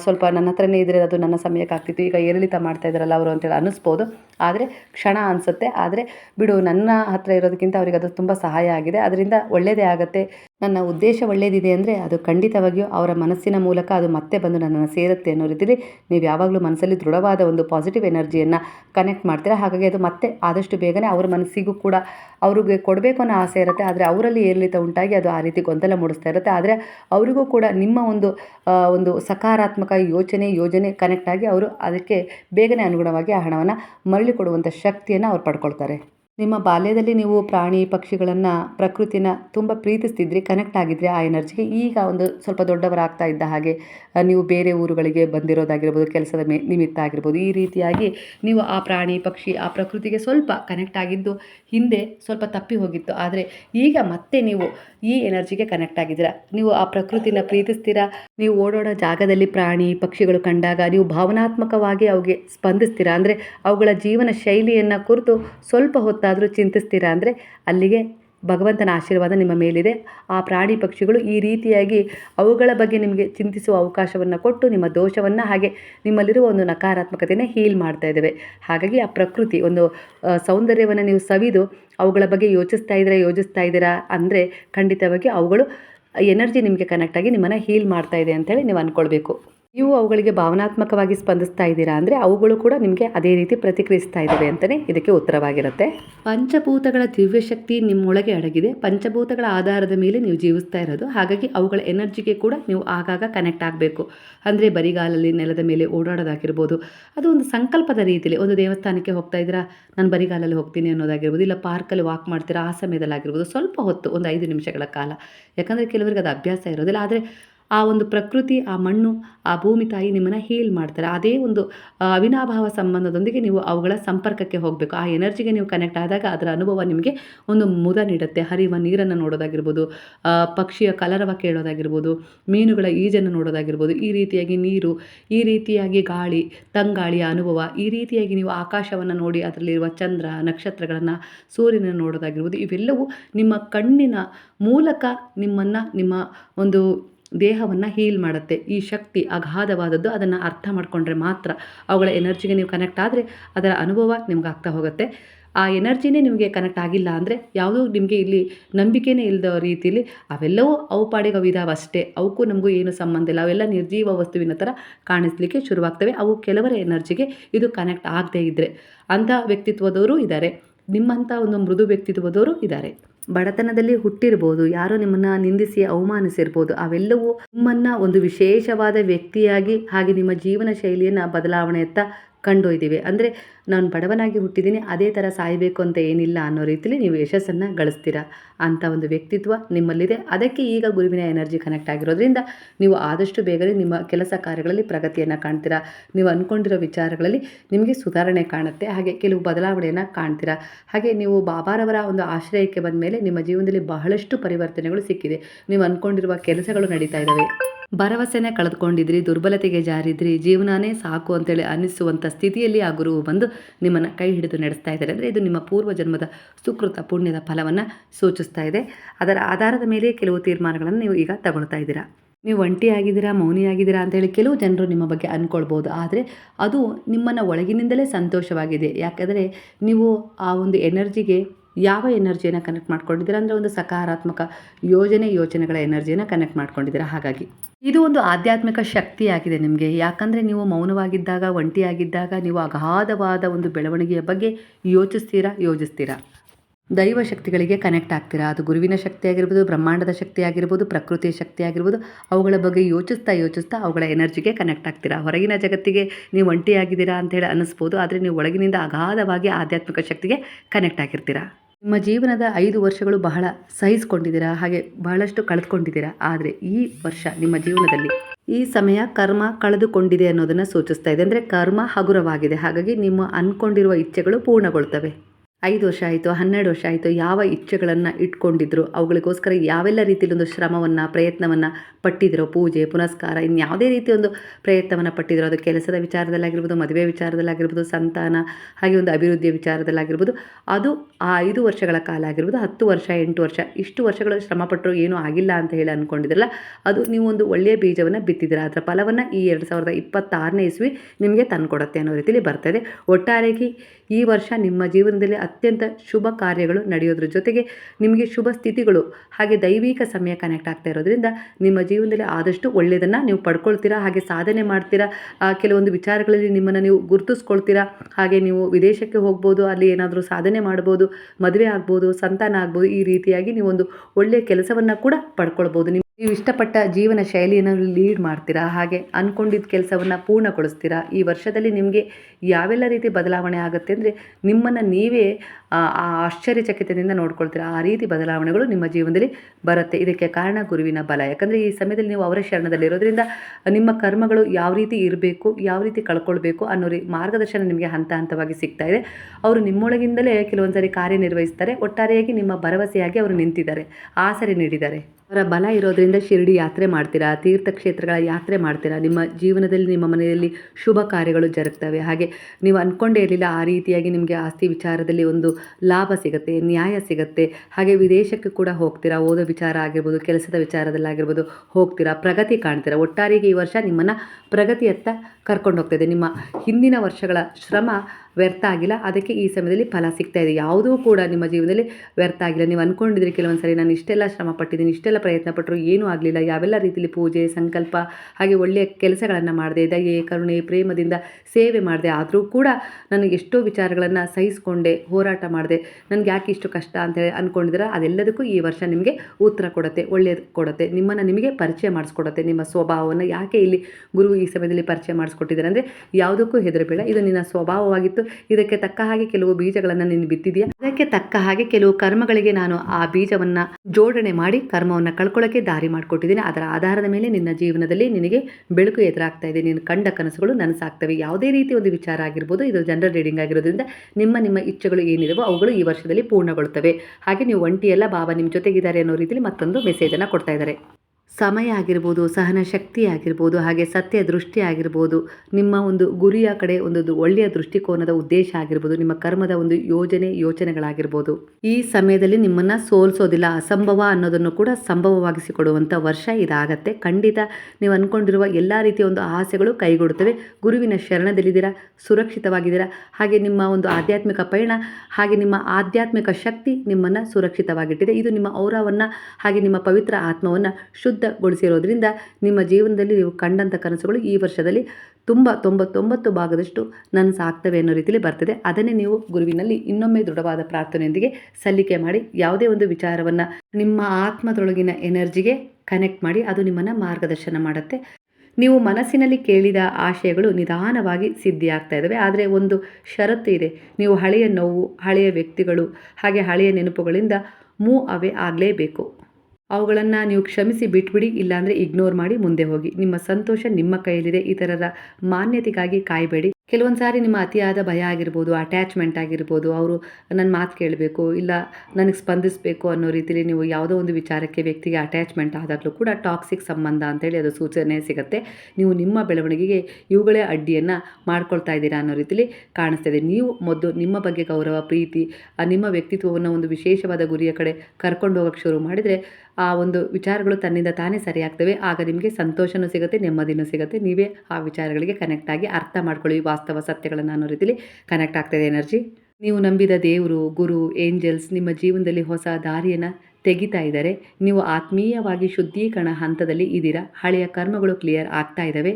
ಸ್ವಲ್ಪ ನನ್ನ ಹತ್ರನೇ ಇದ್ದರೆ ಅದು ನನ್ನ ಸಮಯಕ್ಕೆ ಆಗ್ತಿತ್ತು, ಈಗ ಏರಿಳಿತ ಮಾಡ್ತಾ ಇದ್ದಾರಲ್ಲ ಅವರು ಅಂತೇಳಿ ಅನ್ನಿಸ್ಬೋದು ಆದರೆ ಕ್ಷಣ ಅನಿಸುತ್ತೆ. ಆದರೆ ಬಿಡು, ನನ್ನ ಹತ್ತಿರ ಇರೋದಕ್ಕಿಂತ ಅವರಿಗೆ ಅದು ತುಂಬ ಸಹಾಯ ಆಗಿದೆ. ಅದರಿಂದ ಒಳ್ಳೆಯದೇ ಆಗುತ್ತೆ. ನನ್ನ ಉದ್ದೇಶ ಒಳ್ಳೆಯದಿದೆ ಅಂದರೆ ಅದು ಖಂಡಿತವಾಗಿಯೂ ಅವರ ಮನಸ್ಸಿನ ಮೂಲಕ ಅದು ಮತ್ತೆ ಬಂದು ನನ್ನನ್ನು ಸೇರುತ್ತೆ ಅನ್ನೋ ರೀತಿಯಲ್ಲಿ ನೀವು ಯಾವಾಗಲೂ ಮನಸ್ಸಲ್ಲಿ ದೃಢವಾದ ಒಂದು ಪಾಸಿಟಿವ್ ಎನರ್ಜಿಯನ್ನು ಕನೆಕ್ಟ್ ಮಾಡ್ತೀರಾ? ಹಾಗಾಗಿ ಅದು ಮತ್ತೆ ಆದಷ್ಟು ಬೇಗನೆ ಅವರ ಮನಸ್ಸಿಗೂ ಕೂಡ ಅವ್ರಿಗೆ ಕೊಡಬೇಕು ಅನ್ನೋ ಆಸೆ ಇರುತ್ತೆ. ಆದರೆ ಅವರಲ್ಲಿ ಏರಿಳಿತ ಉಂಟಾಗಿ ಅದು ಆ ರೀತಿ ಗೊಂದಲ ಮೂಡಿಸ್ತಾ ಇರುತ್ತೆ. ಆದರೆ ಅವರಿಗೂ ಕೂಡ ನಿಮ್ಮ ಒಂದು ಒಂದು ಸಕಾರಾತ್ಮಕ ಯೋಚನೆ, ಯೋಜನೆ ಕನೆಕ್ಟ್ ಆಗಿ ಅವರು ಅದಕ್ಕೆ ಬೇಗನೆ ಅನುಗುಣವಾಗಿ ಆ ಹಣವನ್ನು ಮರಳಿ ಕೊಡುವಂಥ ಶಕ್ತಿಯನ್ನು ಅವ್ರು ಪಡ್ಕೊಳ್ತಾರೆ. ನಿಮ್ಮ ಬಾಲ್ಯದಲ್ಲಿ ನೀವು ಪ್ರಾಣಿ ಪಕ್ಷಿಗಳನ್ನು, ಪ್ರಕೃತಿನ ತುಂಬ ಪ್ರೀತಿಸ್ತಿದ್ರಿ ಕನೆಕ್ಟ್ ಆಗಿದ್ರಿ ಆ ಎನರ್ಜಿಗೆ. ಈಗ ಒಂದು ಸ್ವಲ್ಪ ದೊಡ್ಡವರಾಗ್ತಾ ಇದ್ದ ಹಾಗೆ ನೀವು ಬೇರೆ ಊರುಗಳಿಗೆ ಬಂದಿರೋದಾಗಿರ್ಬೋದು, ಕೆಲಸದ ಮೇ, ನಿಮಿತ್ತ ಆಗಿರ್ಬೋದು, ಈ ರೀತಿಯಾಗಿ ನೀವು ಆ ಪ್ರಾಣಿ ಪಕ್ಷಿ, ಆ ಪ್ರಕೃತಿಗೆ ಸ್ವಲ್ಪ ಕನೆಕ್ಟ್ ಆಗಿದ್ದು ಹಿಂದೆ ಸ್ವಲ್ಪ ತಪ್ಪಿ ಹೋಗಿತ್ತು. ಆದರೆ ಈಗ ಮತ್ತೆ ನೀವು ಈ ಎನರ್ಜಿಗೆ ಕನೆಕ್ಟ್ ಆಗಿದ್ದೀರಾ. ನೀವು ಆ ಪ್ರಕೃತಿನ ಪ್ರೀತಿಸ್ತೀರಾ. ನೀವು ಓಡೋಡೋ ಜಾಗದಲ್ಲಿ ಪ್ರಾಣಿ, ಪಕ್ಷಿಗಳು ಕಂಡಾಗ ನೀವು ಭಾವನಾತ್ಮಕವಾಗಿ ಅವುಗೆ ಸ್ಪಂದಿಸ್ತೀರಾ. ಅಂದರೆ ಅವುಗಳ ಜೀವನ ಶೈಲಿಯನ್ನು ಕುರಿತು ಸ್ವಲ್ಪ ಹೊತ್ತಾದರೂ ಚಿಂತಿಸ್ತೀರಾ. ಅಂದರೆ ಅಲ್ಲಿಗೆ ಭಗವಂತನ ಆಶೀರ್ವಾದ ನಿಮ್ಮ ಮೇಲಿದೆ. ಆ ಪ್ರಾಣಿ ಪಕ್ಷಿಗಳು ಈ ರೀತಿಯಾಗಿ ಅವುಗಳ ಬಗ್ಗೆ ನಿಮಗೆ ಚಿಂತಿಸುವ ಅವಕಾಶವನ್ನು ಕೊಟ್ಟು ನಿಮ್ಮ ದೋಷವನ್ನು ಹಾಗೆ ನಿಮ್ಮಲ್ಲಿರುವ ಒಂದು ನಕಾರಾತ್ಮಕತೆಯನ್ನು ಹೀಲ್ ಮಾಡ್ತಾ ಇದ್ದಾವೆ. ಹಾಗಾಗಿ ಆ ಪ್ರಕೃತಿ ಒಂದು ಸೌಂದರ್ಯವನ್ನು ನೀವು ಸವಿದು ಅವುಗಳ ಬಗ್ಗೆ ಯೋಚಿಸ್ತಾ ಇದ್ದೀರಾ ಯೋಚಿಸ್ತಾ ಇದ್ದೀರಾ ಅಂದರೆ ಖಂಡಿತವಾಗಿ ಅವುಗಳು ಎನರ್ಜಿ ನಿಮಗೆ ಕನೆಕ್ಟಾಗಿ ನಿಮ್ಮನ್ನು ಹೀಲ್ ಮಾಡ್ತಾ ಇದೆ ಅಂತೇಳಿ ನೀವು ಅಂದ್ಕೊಳ್ಬೇಕು ನೀವು ಅವುಗಳಿಗೆ ಭಾವನಾತ್ಮಕವಾಗಿ ಸ್ಪಂದಿಸ್ತಾ ಇದ್ದೀರಾ ಅಂದರೆ ಅವುಗಳು ಕೂಡ ನಿಮಗೆ ಅದೇ ರೀತಿ ಪ್ರತಿಕ್ರಿಯಿಸ್ತಾ ಇದ್ದಾವೆ ಅಂತಲೇ ಇದಕ್ಕೆ ಉತ್ತರವಾಗಿರುತ್ತೆ. ಪಂಚಭೂತಗಳ ದಿವ್ಯಶಕ್ತಿ ನಿಮ್ಮೊಳಗೆ ಅಡಗಿದೆ. ಪಂಚಭೂತಗಳ ಆಧಾರದ ಮೇಲೆ ನೀವು ಜೀವಿಸ್ತಾ ಇರೋದು. ಹಾಗಾಗಿ ಅವುಗಳ ಎನರ್ಜಿಗೆ ಕೂಡ ನೀವು ಆಗಾಗ ಕನೆಕ್ಟ್ ಆಗಬೇಕು. ಅಂದರೆ ಬರಿಗಾಲಲ್ಲಿ ನೆಲದ ಮೇಲೆ ಓಡಾಡೋದಾಗಿರ್ಬೋದು. ಅದು ಒಂದು ಸಂಕಲ್ಪದ ರೀತಿಯಲ್ಲಿ ಒಂದು ದೇವಸ್ಥಾನಕ್ಕೆ ಹೋಗ್ತಾ ಇದ್ದೀರಾ, ನಾನು ಬರಿಗಾಲಲ್ಲಿ ಹೋಗ್ತೀನಿ ಅನ್ನೋದಾಗಿರ್ಬೋದು, ಇಲ್ಲ ಪಾರ್ಕಲ್ಲಿ ವಾಕ್ ಮಾಡ್ತೀರಾ, ಆ ಸಮಯದಲ್ಲಿ ಆಗಿರ್ಬೋದು, ಸ್ವಲ್ಪ ಹೊತ್ತು, ಒಂದು ಐದು ನಿಮಿಷಗಳ ಕಾಲ. ಯಾಕಂದರೆ ಕೆಲವರಿಗೆ ಅದು ಅಭ್ಯಾಸ ಇರೋದಿಲ್ಲ. ಆದರೆ ಆ ಒಂದು ಪ್ರಕೃತಿ, ಆ ಮಣ್ಣು, ಆ ಭೂಮಿ ತಾಯಿ ನಿಮ್ಮನ್ನು ಹೀಲ್ ಮಾಡ್ತಾರೆ. ಅದೇ ಒಂದು ಅವಿನಾಭಾವ ಸಂಬಂಧದೊಂದಿಗೆ ನೀವು ಅವುಗಳ ಸಂಪರ್ಕಕ್ಕೆ ಹೋಗಬೇಕು. ಆ ಎನರ್ಜಿಗೆ ನೀವು ಕನೆಕ್ಟ್ ಆದಾಗ ಅದರ ಅನುಭವ ನಿಮಗೆ ಒಂದು ಮುದ ನೀಡುತ್ತೆ. ಹರಿಯುವ ನೀರನ್ನು ನೋಡೋದಾಗಿರ್ಬೋದು ಪಕ್ಷಿಯ ಕಲರವ ಕೇಳೋದಾಗಿರ್ಬೋದು, ಮೀನುಗಳ ಈಜನ್ನು ನೋಡೋದಾಗಿರ್ಬೋದು, ಈ ರೀತಿಯಾಗಿ ನೀರು, ಈ ರೀತಿಯಾಗಿ ಗಾಳಿ, ತಂಗಾಳಿಯ ಅನುಭವ, ಈ ರೀತಿಯಾಗಿ ನೀವು ಆಕಾಶವನ್ನು ನೋಡಿ ಅದರಲ್ಲಿರುವ ಚಂದ್ರ, ನಕ್ಷತ್ರಗಳನ್ನು ಸೂರ್ಯನ ನೋಡೋದಾಗಿರ್ಬೋದು, ಇವೆಲ್ಲವೂ ನಿಮ್ಮ ಕಣ್ಣಿನ ಮೂಲಕ ನಿಮ್ಮನ್ನು, ನಿಮ್ಮ ಒಂದು ದೇಹವನ್ನು ಹೀಲ್ ಮಾಡುತ್ತೆ. ಈ ಶಕ್ತಿ ಅಗಾಧವಾದದ್ದು ಅದನ್ನು ಅರ್ಥ ಮಾಡಿಕೊಂಡ್ರೆ ಮಾತ್ರ ಅವುಗಳ ಎನರ್ಜಿಗೆ ನೀವು ಕನೆಕ್ಟ್ ಆದರೆ ಅದರ ಅನುಭವ ನಿಮ್ಗೆ ಆಗ್ತಾ ಹೋಗುತ್ತೆ. ಆ ಎನರ್ಜಿನೇ ನಿಮಗೆ ಕನೆಕ್ಟ್ ಆಗಿಲ್ಲ ಅಂದರೆ ಯಾವುದೂ ನಿಮಗೆ ಇಲ್ಲಿ ನಂಬಿಕೆನೇ ಇಲ್ಲದ ರೀತಿಯಲ್ಲಿ ಅವೆಲ್ಲವೂ ಅವು ಪಾಡಿಗೆ ಅವು ಅಷ್ಟೇ. ಅವಕ್ಕೂ ನಮಗೂ ಏನು ಸಂಬಂಧ ಇಲ್ಲ. ಅವೆಲ್ಲ ನಿರ್ಜೀವ ವಸ್ತುವಿನ ಥರ ಕಾಣಿಸ್ಲಿಕ್ಕೆ ಶುರುವಾಗ್ತವೆ. ಅವು ಕೆಲವರ ಎನರ್ಜಿಗೆ ಇದು ಕನೆಕ್ಟ್ ಆಗದೇ ಇದ್ದರೆ ಅಂಥ ವ್ಯಕ್ತಿತ್ವದವರು ಇದ್ದಾರೆ ನಿಮ್ಮಂಥ ಒಂದು ಮೃದು ವ್ಯಕ್ತಿತ್ವದವರು ಇದ್ದಾರೆ ಬಡತನದಲ್ಲಿ ಹುಟ್ಟಿರ್ಬೋದು, ಯಾರೋ ನಿಮ್ಮನ್ನು ನಿಂದಿಸಿ ಅವಮಾನಿಸಿರ್ಬೋದು, ಅವೆಲ್ಲವೂ ನಿಮ್ಮನ್ನು ಒಂದು ವಿಶೇಷವಾದ ವ್ಯಕ್ತಿಯಾಗಿ, ಹಾಗೆ ನಿಮ್ಮ ಜೀವನ ಶೈಲಿಯನ್ನು ಬದಲಾವಣೆಯತ್ತ ಕಂಡೊಯ್ದಿವೆ. ಅಂದರೆ ನಾನು ಬಡವನಾಗಿ ಹುಟ್ಟಿದ್ದೀನಿ, ಅದೇ ಥರ ಸಾಯಬೇಕು ಅಂತ ಏನಿಲ್ಲ ಅನ್ನೋ ರೀತಿಯಲ್ಲಿ ನೀವು ಯಶಸ್ಸನ್ನು ಗಳಿಸ್ತೀರಾ ಅಂಥ ಒಂದು ವ್ಯಕ್ತಿತ್ವ ನಿಮ್ಮಲ್ಲಿದೆ. ಅದಕ್ಕೆ ಈಗ ಗುರುವಿನ ಎನರ್ಜಿ ಕನೆಕ್ಟ್ ಆಗಿರೋದ್ರಿಂದ ನೀವು ಆದಷ್ಟು ಬೇಗನೆ ನಿಮ್ಮ ಕೆಲಸ ಕಾರ್ಯಗಳಲ್ಲಿ ಪ್ರಗತಿಯನ್ನು ಕಾಣ್ತೀರಾ. ನೀವು ಅಂದ್ಕೊಂಡಿರೋ ವಿಚಾರಗಳಲ್ಲಿ ನಿಮಗೆ ಸುಧಾರಣೆ ಕಾಣುತ್ತೆ. ಹಾಗೆ ಕೆಲವು ಬದಲಾವಣೆಯನ್ನು ಕಾಣ್ತೀರಾ. ಹಾಗೆ ನೀವು ಬಾಬಾರವರ ಒಂದು ಆಶ್ರಯಕ್ಕೆ ಬಂದ ಮೇಲೆ ನಿಮ್ಮ ಜೀವನದಲ್ಲಿ ಬಹಳಷ್ಟು ಪರಿವರ್ತನೆಗಳು ಸಿಕ್ಕಿದೆ. ನೀವು ಅಂದ್ಕೊಂಡಿರುವ ಕೆಲಸಗಳು ನಡೀತಾ ಇದ್ದಾವೆ ಭರವಸೆನೇ ಕಳೆದುಕೊಂಡಿದ್ರಿ, ದುರ್ಬಲತೆಗೆ ಜಾರಿದ್ರಿ, ಜೀವನನೇ ಸಾಕು ಅಂತೇಳಿ ಅನ್ನಿಸುವಂಥ ಸ್ಥಿತಿಯಲ್ಲಿ ಆ ಗುರುವು ಬಂದು ನಿಮ್ಮನ್ನು ಕೈ ಹಿಡಿದು ನಡೆಸ್ತಾ ಇದ್ದಾರೆ. ಅಂದರೆ ಇದು ನಿಮ್ಮ ಪೂರ್ವ ಜನ್ಮದ ಸುಕೃತ ಪುಣ್ಯದ ಫಲವನ್ನು ಸೂಚಿಸ್ತಾ ಇದೆ. ಅದರ ಆಧಾರದ ಮೇಲೆ ಕೆಲವು ತೀರ್ಮಾನಗಳನ್ನು ನೀವು ಈಗ ತಗೊಳ್ತಾ ಇದ್ದೀರಾ. ನೀವು ಒಂಟಿಯಾಗಿದ್ದೀರಾ, ಮೌನಿಯಾಗಿದ್ದೀರಾ ಅಂತೇಳಿ ಕೆಲವು ಜನರು ನಿಮ್ಮ ಬಗ್ಗೆ ಅಂದ್ಕೊಳ್ಬೋದು ಆದರೆ ಅದು ನಿಮ್ಮನ್ನು ಒಳಗಿನಿಂದಲೇ ಸಂತೋಷವಾಗಿದೆ. ಯಾಕೆಂದರೆ ನೀವು ಆ ಒಂದು ಎನರ್ಜಿಗೆ ಯಾವ ಎನರ್ಜಿಯನ್ನು ಕನೆಕ್ಟ್ ಮಾಡ್ಕೊಂಡಿದ್ದೀರಾ? ಅಂದರೆ ಒಂದು ಸಕಾರಾತ್ಮಕ ಯೋಜನೆ, ಯೋಚನೆಗಳ ಎನರ್ಜಿಯನ್ನು ಕನೆಕ್ಟ್ ಮಾಡ್ಕೊಂಡಿದ್ದೀರಾ? ಹಾಗಾಗಿ ಇದು ಒಂದು ಆಧ್ಯಾತ್ಮಿಕ ಶಕ್ತಿಯಾಗಿದೆ ನಿಮಗೆ. ಯಾಕಂದರೆ ನೀವು ಮೌನವಾಗಿದ್ದಾಗ, ಒಂಟಿಯಾಗಿದ್ದಾಗ, ನೀವು ಅಗಾಧವಾದ ಒಂದು ಬೆಳವಣಿಗೆಯ ಬಗ್ಗೆ ಯೋಚಿಸ್ತೀರಾ? ಯೋಜಿಸ್ತೀರಾ? ದೈವ ಶಕ್ತಿಗಳಿಗೆ ಕನೆಕ್ಟ್ ಆಗ್ತೀರಾ? ಅದು ಗುರುವಿನ ಶಕ್ತಿ ಆಗಿರ್ಬೋದು ಬ್ರಹ್ಮಾಂಡದ ಶಕ್ತಿ ಆಗಿರ್ಬೋದು ಪ್ರಕೃತಿಯ ಶಕ್ತಿ ಆಗಿರ್ಬೋದು ಅವುಗಳ ಬಗ್ಗೆ ಯೋಚಿಸ್ತಾ ಯೋಚಿಸ್ತಾ ಅವುಗಳ ಎನರ್ಜಿಗೆ ಕನೆಕ್ಟ್ ಆಗ್ತೀರಾ? ಹೊರಗಿನ ಜಗತ್ತಿಗೆ ನೀವು ಒಂಟಿಯಾಗಿದ್ದೀರಾ ಅಂತೇಳಿ ಅನ್ನಿಸ್ಬೋದು, ಆದರೆ ನೀವು ಒಳಗಿನಿಂದ ಅಗಾಧವಾಗಿ ಆಧ್ಯಾತ್ಮಿಕ ಶಕ್ತಿಗೆ ಕನೆಕ್ಟ್ ಆಗಿರ್ತೀರಾ? ನಿಮ್ಮ ಜೀವನದ ಐದು ವರ್ಷಗಳು ಬಹಳ ಸಹಿಸಿಕೊಂಡಿದ್ದೀರಾ? ಹಾಗೆ ಬಹಳಷ್ಟು ಕಳೆದುಕೊಂಡಿದ್ದೀರಾ? ಆದರೆ ಈ ವರ್ಷ ನಿಮ್ಮ ಜೀವನದಲ್ಲಿ ಈ ಸಮಯ ಕರ್ಮ ಕಳೆದುಕೊಂಡಿದೆ ಅನ್ನೋದನ್ನು ಸೂಚಿಸ್ತಾ ಇದೆ. ಅಂದರೆ ಕರ್ಮ ಹಗುರವಾಗಿದೆ. ಹಾಗಾಗಿ ನಿಮ್ಮ ಅಂದ್ಕೊಂಡಿರುವ ಇಚ್ಛೆಗಳು ಪೂರ್ಣಗೊಳ್ತವೆ. ಐದು ವರ್ಷ ಆಯಿತು, ಹನ್ನೆರಡು ವರ್ಷ ಆಯಿತು, ಯಾವ ಇಚ್ಛೆಗಳನ್ನು ಇಟ್ಕೊಂಡಿದ್ರು, ಅವುಗಳಿಗೋಸ್ಕರ ಯಾವೆಲ್ಲ ರೀತಿಯಲ್ಲಿ ಒಂದು ಶ್ರಮವನ್ನು, ಪ್ರಯತ್ನವನ್ನು ಪಟ್ಟಿದ್ರು, ಪೂಜೆ, ಪುನಸ್ಕಾರ ಇನ್ಯಾವುದೇ ಒಂದು ಪ್ರಯತ್ನವನ್ನು ಪಟ್ಟಿದ್ರು, ಅದು ಕೆಲಸದ ವಿಚಾರದಲ್ಲಾಗಿರ್ಬೋದು, ಮದುವೆ ವಿಚಾರದಲ್ಲಾಗಿರ್ಬೋದು, ಸಂತಾನ, ಹಾಗೆ ಒಂದು ಅಭಿವೃದ್ಧಿಯ ವಿಚಾರದಲ್ಲಾಗಿರ್ಬೋದು, ಅದು ಆ ಐದು ವರ್ಷಗಳ ಕಾಲ ಆಗಿರ್ಬೋದು, ಹತ್ತು ವರ್ಷ, ಎಂಟು ವರ್ಷ, ಇಷ್ಟು ವರ್ಷಗಳು ಶ್ರಮಪಟ್ಟರು ಏನೂ ಆಗಿಲ್ಲ ಅಂತ ಹೇಳಿ ಅಂದ್ಕೊಂಡಿದ್ರಲ್ಲ ಅದು ನೀವು ಒಂದು ಒಳ್ಳೆಯ ಬೀಜವನ್ನು ಬಿತ್ತಿದ್ದೀರ, ಅದರ ಫಲವನ್ನು ಈ ಎರಡು ಸಾವಿರದ ಇಪ್ಪತ್ತಾರನೇ ಇಸ್ವಿ ನಿಮಗೆ ತಂದುಕೊಡುತ್ತೆ ಅನ್ನೋ ರೀತಿಯಲ್ಲಿ ಬರ್ತದೆ. ಒಟ್ಟಾರೆಯಾಗಿ ಈ ವರ್ಷ ನಿಮ್ಮ ಜೀವನದಲ್ಲಿ ಅತ್ಯಂತ ಶುಭ ಕಾರ್ಯಗಳು ನಡೆಯೋದ್ರ ಜೊತೆಗೆ ನಿಮಗೆ ಶುಭ ಸ್ಥಿತಿಗಳು ಹಾಗೆ ದೈವಿಕ ಸಮಯ ಕನೆಕ್ಟ್ ಆಗ್ತಾ ಇರೋದ್ರಿಂದ ನಿಮ್ಮ ಜೀವನದಲ್ಲಿ ಆದಷ್ಟು ಒಳ್ಳೆಯದನ್ನು ನೀವು ಪಡ್ಕೊಳ್ತೀರಾ, ಹಾಗೆ ಸಾಧನೆ ಮಾಡ್ತೀರಾ ಕೆಲವೊಂದು ವಿಚಾರಗಳಲ್ಲಿ ನಿಮ್ಮನ್ನು ನೀವು ಗುರುತಿಸ್ಕೊಳ್ತೀರಾ, ಹಾಗೆ ನೀವು ವಿದೇಶಕ್ಕೆ ಹೋಗ್ಬೋದು, ಅಲ್ಲಿ ಏನಾದರೂ ಸಾಧನೆ ಮಾಡ್ಬೋದು, ಮದುವೆ ಆಗ್ಬೋದು, ಸಂತಾನ ಆಗ್ಬೋದು, ಈ ರೀತಿಯಾಗಿ ನೀವೊಂದು ಒಳ್ಳೆಯ ಕೆಲಸವನ್ನು ಕೂಡ ಪಡ್ಕೊಳ್ಬೋದು. ನಿಮ್ಮ ನೀವು ಇಷ್ಟಪಟ್ಟ ಜೀವನ ಶೈಲಿಯನ್ನು ಲೀಡ್ ಮಾಡ್ತೀರಾ? ಹಾಗೆ ಅಂದ್ಕೊಂಡಿದ್ದ ಕೆಲಸವನ್ನು ಪೂರ್ಣಗೊಳಿಸ್ತೀರಾ? ಈ ವರ್ಷದಲ್ಲಿ ನಿಮಗೆ ಯಾವೆಲ್ಲ ರೀತಿ ಬದಲಾವಣೆ ಆಗುತ್ತೆ ಅಂದರೆ ನಿಮ್ಮನ್ನು ನೀವೇ ಆ ಆಶ್ಚರ್ಯಚಕಿತದಿಂದ ನೋಡ್ಕೊಳ್ತೀರ? ಆ ರೀತಿ ಬದಲಾವಣೆಗಳು ನಿಮ್ಮ ಜೀವನದಲ್ಲಿ ಬರುತ್ತೆ. ಇದಕ್ಕೆ ಕಾರಣ ಗುರುವಿನ ಬಲ. ಯಾಕಂದರೆ ಈ ಸಮಯದಲ್ಲಿ ನೀವು ಅವರ ಶರಣದಲ್ಲಿರೋದ್ರಿಂದ ನಿಮ್ಮ ಕರ್ಮಗಳು ಯಾವ ರೀತಿ ಇರಬೇಕು, ಯಾವ ರೀತಿ ಕಳ್ಕೊಳ್ಬೇಕು ಅನ್ನೋ ರೀ ಮಾರ್ಗದರ್ಶನ ನಿಮಗೆ ಹಂತ ಹಂತವಾಗಿ ಸಿಗ್ತಾ ಇದೆ. ಅವರು ನಿಮ್ಮೊಳಗಿಂದಲೇ ಕೆಲವೊಂದು ಸಾರಿ ಕಾರ್ಯನಿರ್ವಹಿಸ್ತಾರೆ. ಒಟ್ಟಾರೆಯಾಗಿ ನಿಮ್ಮ ಭರವಸೆಯಾಗಿ ಅವರು ನಿಂತಿದ್ದಾರೆ. ಆಸರೆ ನೀಡಿದ್ದಾರೆ. ಅವರ ಬಲ ಇರೋದ್ರಿಂದ ಶಿರಡಿ ಯಾತ್ರೆ ಮಾಡ್ತೀರಾ? ತೀರ್ಥಕ್ಷೇತ್ರಗಳ ಯಾತ್ರೆ ಮಾಡ್ತೀರಾ? ನಿಮ್ಮ ಜೀವನದಲ್ಲಿ, ನಿಮ್ಮ ಮನೆಯಲ್ಲಿ ಶುಭ ಕಾರ್ಯಗಳು ಜರುಗ್ತವೆ. ಹಾಗೆ ನೀವು ಅಂದ್ಕೊಂಡೇ ಇರಲಿಲ್ಲ ಆ ರೀತಿಯಾಗಿ ನಿಮಗೆ ಆಸ್ತಿ ವಿಚಾರದಲ್ಲಿ ಒಂದು ಲಾಭ ಸಿಗುತ್ತೆ, ನ್ಯಾಯ ಸಿಗುತ್ತೆ. ಹಾಗೆ ವಿದೇಶಕ್ಕೆ ಕೂಡ ಹೋಗ್ತೀರಾ? ಓದೋ ವಿಚಾರ ಆಗಿರ್ಬೋದು, ಕೆಲಸದ ವಿಚಾರದಲ್ಲಾಗಿರ್ಬೋದು ಹೋಗ್ತೀರಾ? ಪ್ರಗತಿ ಕಾಣ್ತೀರಾ? ಒಟ್ಟಾರೆಗೆ ಈ ವರ್ಷ ನಿಮ್ಮನ್ನು ಪ್ರಗತಿಯತ್ತ ಕರ್ಕೊಂಡು ಇದೆ. ನಿಮ್ಮ ಹಿಂದಿನ ವರ್ಷಗಳ ಶ್ರಮ ವ್ಯರ್ಥ ಆಗಿಲ್ಲ. ಅದಕ್ಕೆ ಈ ಸಮಯದಲ್ಲಿ ಫಲ ಸಿಗ್ತಾ ಇದೆ. ಯಾವುದೂ ಕೂಡ ನಿಮ್ಮ ಜೀವನದಲ್ಲಿ ವ್ಯರ್ಥ ಆಗಿಲ್ಲ. ನೀವು ಅಂದ್ಕೊಂಡಿದ್ರಿ ಕೆಲವೊಂದು ಸರಿ ನಾನು ಇಷ್ಟೆಲ್ಲ ಶ್ರಮ ಪಟ್ಟಿದ್ದೀನಿ ಇಷ್ಟೆಲ್ಲ ಪ್ರಯತ್ನ ಪಟ್ಟರು ಏನೂ ಆಗಲಿಲ್ಲ. ಯಾವೆಲ್ಲ ರೀತಿಯಲ್ಲಿ ಪೂಜೆ, ಸಂಕಲ್ಪ, ಹಾಗೆ ಒಳ್ಳೆಯ ಕೆಲಸಗಳನ್ನು ಮಾಡಿದೆ, ದಯೆ, ಕರುಣೆ, ಪ್ರೇಮದಿಂದ ಸೇವೆ ಮಾಡಿದೆ, ಆದರೂ ಕೂಡ ನನಗೆ ಎಷ್ಟೋ ವಿಚಾರಗಳನ್ನು ಸಹಿಸಿಕೊಂಡೆ, ಹೋರಾಟ ಮಾಡಿದೆ. ನನಗೆ ಯಾಕೆ ಇಷ್ಟು ಕಷ್ಟ ಅಂತೇಳಿ ಅಂದ್ಕೊಂಡಿದ್ರೆ ಅದೆಲ್ಲದಕ್ಕೂ ಈ ವರ್ಷ ನಿಮಗೆ ಉತ್ತರ ಕೊಡುತ್ತೆ ಒಳ್ಳೆಯದು ಕೊಡುತ್ತೆ. ನಿಮ್ಮನ್ನು ನಿಮಗೆ ಪರಿಚಯ ಮಾಡಿಸ್ಕೊಡುತ್ತೆ. ನಿಮ್ಮ ಸ್ವಭಾವವನ್ನು ಯಾಕೆ ಇಲ್ಲಿ ಗುರು ಈ ಸಮಯದಲ್ಲಿ ಪರಿಚಯ ಮಾಡಿಸ್ಕೊಟ್ಟಿದ್ದಾರೆ ಅಂದರೆ ಯಾವುದಕ್ಕೂ ಹೆದರಬೇಡ. ಇದು ನಿನ್ನ ಸ್ವಭಾವವಾಗಿತ್ತು. ಇದಕ್ಕೆ ತಕ್ಕ ಹಾಗೆ ಕೆಲವು ಬೀಜಗಳನ್ನು ನೀನು ಬಿತ್ತಿದೆಯಾ ಅದಕ್ಕೆ ತಕ್ಕ ಹಾಗೆ ಕೆಲವು ಕರ್ಮಗಳಿಗೆ ನಾನು ಆ ಬೀಜವನ್ನು ಜೋಡಣೆ ಮಾಡಿ ಕರ್ಮವನ್ನು ಕಳ್ಕೊಳ್ಳೋಕ್ಕೆ ದಾರಿ ಮಾಡಿಕೊಟ್ಟಿದ್ದೀನಿ. ಅದರ ಆಧಾರದ ಮೇಲೆ ನಿನ್ನ ಜೀವನದಲ್ಲಿ ನಿನಗೆ ಬೆಳಕು ಎದುರಾಗ್ತಾ ಇದೆ. ನೀನು ಕಂಡ ಕನಸುಗಳು ನನಸಾಗ್ತವೆ. ಯಾವುದೇ ರೀತಿ ಒಂದು ವಿಚಾರ ಆಗಿರ್ಬೋದು, ಇದು ಜನರಲ್ ರೀಡಿಂಗ್ ಆಗಿರೋದ್ರಿಂದ ನಿಮ್ಮ ನಿಮ್ಮ ಇಚ್ಛೆಗಳು ಏನಿದಾವೋ ಅವುಗಳು ಈ ವರ್ಷದಲ್ಲಿ ಪೂರ್ಣಗೊಳ್ಳುತ್ತವೆ. ಹಾಗೆ ನೀವು ಒಂಟಿಯಲ್ಲ, ಬಾಬಾ ನಿಮ್ಮ ಜೊತೆಗಿದ್ದಾರೆ ಅನ್ನೋ ರೀತಿಯಲ್ಲಿ ಮತ್ತೊಂದು ಮೆಸೇಜನ್ನು ಕೊಡ್ತಾ ಇದ್ದಾರೆ. ಸಮಯ ಆಗಿರ್ಬೋದು ಸಹನ ಶಕ್ತಿ ಆಗಿರ್ಬೋದು, ಹಾಗೆ ಸತ್ಯ ದೃಷ್ಟಿ ಆಗಿರ್ಬೋದು, ನಿಮ್ಮ ಒಂದು ಗುರಿಯ ಕಡೆ ಒಂದು ಒಳ್ಳೆಯ ದೃಷ್ಟಿಕೋನದ ಉದ್ದೇಶ ಆಗಿರ್ಬೋದು, ನಿಮ್ಮ ಕರ್ಮದ ಒಂದು ಯೋಜನೆ, ಯೋಚನೆಗಳಾಗಿರ್ಬೋದು. ಈ ಸಮಯದಲ್ಲಿ ನಿಮ್ಮನ್ನು ಸೋಲಿಸೋದಿಲ್ಲ, ಅಸಂಭವ ಅನ್ನೋದನ್ನು ಕೂಡ ಸಂಭವವಾಗಿಸಿಕೊಡುವಂಥ ವರ್ಷ ಇದಾಗತ್ತೆ. ಖಂಡಿತ ನೀವು ಅಂದ್ಕೊಂಡಿರುವ ಎಲ್ಲ ರೀತಿಯ ಒಂದು ಆಸೆಗಳು ಕೈಗೂಡುತ್ತವೆ ಗುರುವಿನ ಶರಣದಲ್ಲಿದ್ದೀರಾ, ಸುರಕ್ಷಿತವಾಗಿದ್ದೀರಾ, ಹಾಗೆ ನಿಮ್ಮ ಒಂದು ಆಧ್ಯಾತ್ಮಿಕ ಪಯಣ, ಹಾಗೆ ನಿಮ್ಮ ಆಧ್ಯಾತ್ಮಿಕ ಶಕ್ತಿ ನಿಮ್ಮನ್ನು ಸುರಕ್ಷಿತವಾಗಿಟ್ಟಿದೆ. ಇದು ನಿಮ್ಮ ಔರವನ್ನು, ಹಾಗೆ ನಿಮ್ಮ ಪವಿತ್ರ ಆತ್ಮವನ್ನು ಶುದ್ಧಗೊಳಿಸಿರೋದ್ರಿಂದ ನಿಮ್ಮ ಜೀವನದಲ್ಲಿ ನೀವು ಕಂಡಂಥ ಕನಸುಗಳು ಈ ವರ್ಷದಲ್ಲಿ ತುಂಬ ತೊಂಬತ್ತೊಂಬತ್ತು ಭಾಗದಷ್ಟು ನನಸಾಗ್ತವೆ ಅನ್ನೋ ರೀತಿಯಲ್ಲಿ ಬರ್ತದೆ. ಅದನ್ನೇ ನೀವು ಗುರುವಿನಲ್ಲಿ ಇನ್ನೊಮ್ಮೆ ದೃಢವಾದ ಪ್ರಾರ್ಥನೆಯೊಂದಿಗೆ ಸಲ್ಲಿಕೆ ಮಾಡಿ, ಯಾವುದೇ ಒಂದು ವಿಚಾರವನ್ನು ನಿಮ್ಮ ಆತ್ಮದೊಳಗಿನ ಎನರ್ಜಿಗೆ ಕನೆಕ್ಟ್ ಮಾಡಿ, ಅದು ನಿಮ್ಮನ್ನು ಮಾರ್ಗದರ್ಶನ ಮಾಡುತ್ತೆ. ನೀವು ಮನಸ್ಸಿನಲ್ಲಿ ಕೇಳಿದ ಆಶಯಗಳು ನಿಧಾನವಾಗಿ ಸಿದ್ಧಿಯಾಗ್ತಾ ಇದ್ದಾವೆ. ಆದರೆ ಒಂದು ಷರತ್ತು ಇದೆ. ನೀವು ಹಳೆಯ ನೋವು, ಹಳೆಯ ವ್ಯಕ್ತಿಗಳು, ಹಾಗೆ ಹಳೆಯ ನೆನಪುಗಳಿಂದ ಮೂ ಅವೇ ಆಗಲೇಬೇಕು. ಅವುಗಳನ್ನು ನೀವು ಕ್ಷಮಿಸಿ ಬಿಟ್ಬಿಡಿ, ಇಲ್ಲಾಂದರೆ ಇಗ್ನೋರ್ ಮಾಡಿ ಮುಂದೆ ಹೋಗಿ. ನಿಮ್ಮ ಸಂತೋಷ ನಿಮ್ಮ ಕೈಯಲ್ಲಿದೆ. ಇತರರ ಮಾನ್ಯತೆಗಾಗಿ ಕಾಯಬೇಡಿ. ಕೆಲವೊಂದು ಸಾರಿ ನಿಮ್ಮ ಅತಿಯಾದ ಭಯ ಆಗಿರ್ಬೋದು ಅಟ್ಯಾಚ್ಮೆಂಟ್ ಆಗಿರ್ಬೋದು, ಅವರು ನನ್ನ ಮಾತು ಕೇಳಬೇಕು, ಇಲ್ಲ ನನಗೆ ಸ್ಪಂದಿಸಬೇಕು ಅನ್ನೋ ರೀತಿಯಲ್ಲಿ ನೀವು ಯಾವುದೋ ಒಂದು ವಿಚಾರಕ್ಕೆ ವ್ಯಕ್ತಿಗೆ ಅಟ್ಯಾಚ್ಮೆಂಟ್ ಆದಾಗಲೂ ಕೂಡ ಟಾಕ್ಸಿಕ್ ಸಂಬಂಧ ಅಂತೇಳಿ ಅದು ಸೂಚನೆ ಸಿಗುತ್ತೆ. ನೀವು ನಿಮ್ಮ ಬೆಳವಣಿಗೆಗೆ ಇವುಗಳೇ ಅಡ್ಡಿಯನ್ನು ಮಾಡ್ಕೊಳ್ತಾ ಇದ್ದೀರಾ ಅನ್ನೋ ರೀತಿಯಲ್ಲಿ ಕಾಣಿಸ್ತಿದೆ ನೀವು ಮೊದಲು ನಿಮ್ಮ ಬಗ್ಗೆ ಗೌರವ, ಪ್ರೀತಿ ನಿಮ್ಮ ವ್ಯಕ್ತಿತ್ವವನ್ನು ಒಂದು ವಿಶೇಷವಾದ ಗುರಿಯ ಕಡೆ ಕರ್ಕೊಂಡು ಹೋಗೋಕ್ಕೆ ಶುರು ಮಾಡಿದರೆ ಆ ಒಂದು ವಿಚಾರಗಳು ತನ್ನಿಂದ ತಾನೇ ಸರಿಯಾಗ್ತವೆ. ಆಗ ನಿಮಗೆ ಸಂತೋಷನೂ ಸಿಗುತ್ತೆ, ನೆಮ್ಮದಿನೂ ಸಿಗುತ್ತೆ. ನೀವೇ ಆ ವಿಚಾರಗಳಿಗೆ ಕನೆಕ್ಟ್ ಆಗಿ ಅರ್ಥ ಮಾಡ್ಕೊಳ್ಳಿ ವಾಸ್ತವ ಸತ್ಯಗಳನ್ನು ಅನ್ನೋ ರೀತಿಲಿ ಕನೆಕ್ಟ್ ಆಗ್ತದೆ ಎನರ್ಜಿ. ನೀವು ನಂಬಿದ ದೇವರು, ಗುರು ಏಂಜಲ್ಸ್ ನಿಮ್ಮ ಜೀವನದಲ್ಲಿ ಹೊಸ ದಾರಿಯನ್ನು ತೆಗಿತಾ ಇದ್ದಾರೆ. ನೀವು ಆತ್ಮೀಯವಾಗಿ ಶುದ್ಧೀಕರಣ ಹಂತದಲ್ಲಿ ಇದ್ದೀರಾ. ಹಳೆಯ ಕರ್ಮಗಳು ಕ್ಲಿಯರ್ ಆಗ್ತಾ ಇದ್ದಾವೆ.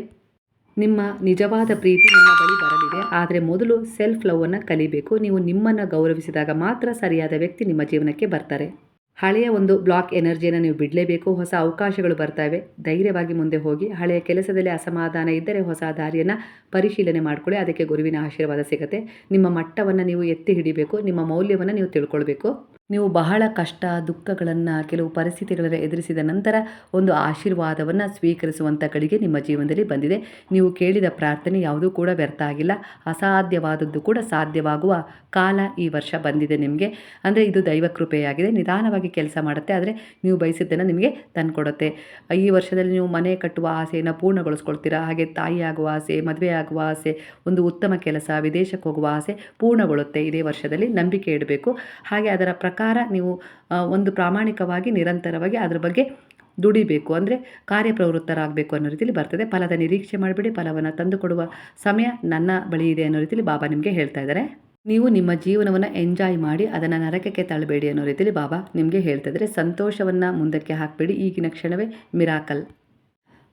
ನಿಮ್ಮ ನಿಜವಾದ ಪ್ರೀತಿ ನಿಮ್ಮ ಬಳಿ ಬರಲಿದೆ. ಆದರೆ ಮೊದಲು ಸೆಲ್ಫ್ ಲವನ್ನು ಕಲಿಬೇಕು. ನೀವು ನಿಮ್ಮನ್ನು ಗೌರವಿಸಿದಾಗ ಮಾತ್ರ ಸರಿಯಾದ ವ್ಯಕ್ತಿ ನಿಮ್ಮ ಜೀವನಕ್ಕೆ ಬರ್ತಾರೆ. ಹಳೆಯ ಒಂದು ಬ್ಲಾಕ್ ಎನರ್ಜಿಯನ್ನು ನೀವು ಬಿಡಲೇಬೇಕು, ಹೊಸ ಅವಕಾಶಗಳು ಬರ್ತವೆ. ಧೈರ್ಯವಾಗಿ ಮುಂದೆ ಹೋಗಿ, ಹಳೆಯ ಕೆಲಸದಲ್ಲಿ ಅಸಮಾಧಾನ ಇದ್ದರೆ ಹೊಸ ದಾರಿಯನ್ನು ಪರಿಶೀಲನೆ ಮಾಡಿಕೊಳ್ಳಿ. ಅದಕ್ಕೆ ಗುರುವಿನ ಆಶೀರ್ವಾದ ಸಿಗುತ್ತೆ. ನಿಮ್ಮ ಮಟ್ಟವನ್ನು ನೀವು ಎತ್ತಿ ಹಿಡಿಬೇಕು, ನಿಮ್ಮ ಮೌಲ್ಯವನ್ನು ನೀವು ತಿಳ್ಕೊಳ್ಬೇಕು. ನೀವು ಬಹಳ ಕಷ್ಟ, ದುಃಖಗಳನ್ನು ಕೆಲವು ಪರಿಸ್ಥಿತಿಗಳನ್ನು ಎದುರಿಸಿದ ನಂತರ ಒಂದು ಆಶೀರ್ವಾದವನ್ನು ಸ್ವೀಕರಿಸುವಂಥ ಕಡೆಗೆ ನಿಮ್ಮ ಜೀವನದಲ್ಲಿ ಬಂದಿದೆ. ನೀವು ಕೇಳಿದ ಪ್ರಾರ್ಥನೆ ಯಾವುದೂ ಕೂಡ ವ್ಯರ್ಥ ಆಗಿಲ್ಲ. ಅಸಾಧ್ಯವಾದದ್ದು ಕೂಡ ಸಾಧ್ಯವಾಗುವ ಕಾಲ ಈ ವರ್ಷ ಬಂದಿದೆ ನಿಮಗೆ. ಅಂದರೆ ಇದು ದೈವ ಕೃಪೆಯಾಗಿದೆ. ನಿಧಾನವಾಗಿ ಕೆಲಸ ಮಾಡುತ್ತೆ, ಆದರೆ ನೀವು ಬಯಸಿದ್ದನ್ನು ನಿಮಗೆ ತಂದುಕೊಡುತ್ತೆ. ಈ ವರ್ಷದಲ್ಲಿ ನೀವು ಮನೆ ಕಟ್ಟುವ ಆಸೆಯನ್ನು ಪೂರ್ಣಗೊಳಿಸ್ಕೊಳ್ತೀರಾ? ಹಾಗೆ ತಾಯಿ ಆಗುವ ಆಸೆ ಮದುವೆ ಆಗುವ ಆಸೆ, ಒಂದು ಉತ್ತಮ ಕೆಲಸ, ವಿದೇಶಕ್ಕೆ ಹೋಗುವ ಆಸೆ ಪೂರ್ಣಗೊಳ್ಳುತ್ತೆ ಇದೇ ವರ್ಷದಲ್ಲಿ. ನಂಬಿಕೆ ಇಡಬೇಕು. ಹಾಗೆ ಅದರ ಪ್ರಕಾರ ನೀವು ಒಂದು ಪ್ರಾಮಾಣಿಕವಾಗಿ ನಿರಂತರವಾಗಿ ಅದರ ಬಗ್ಗೆ ದುಡಿಬೇಕು. ಅಂದರೆ ಕಾರ್ಯಪ್ರವೃತ್ತರಾಗಬೇಕು ಅನ್ನೋ ರೀತಿಯಲ್ಲಿ ಬರ್ತದೆ. ಫಲದ ನಿರೀಕ್ಷೆ ಮಾಡಿಬಿಡಿ, ಫಲವನ್ನು ತಂದುಕೊಡುವ ಸಮಯ ನನ್ನ ಬಳಿ ಇದೆ ಅನ್ನೋ ರೀತಿಯಲ್ಲಿ ಬಾಬಾ ನಿಮಗೆ ಹೇಳ್ತಾ ಇದ್ದಾರೆ ನೀವು ನಿಮ್ಮ ಜೀವನವನ್ನು ಎಂಜಾಯ್ ಮಾಡಿ, ಅದನ್ನು ನರಕಕ್ಕೆ ತಳ್ಳಬೇಡಿ ಅನ್ನೋ ರೀತಿಯಲ್ಲಿ ಬಾಬಾ ನಿಮಗೆ ಹೇಳ್ತಾ ಇದ್ದಾರೆ ಸಂತೋಷವನ್ನು ಮುಂದಕ್ಕೆ ಹಾಕಬೇಡಿ. ಈಗಿನ ಕ್ಷಣವೇ ಮಿರಾಕಲ್.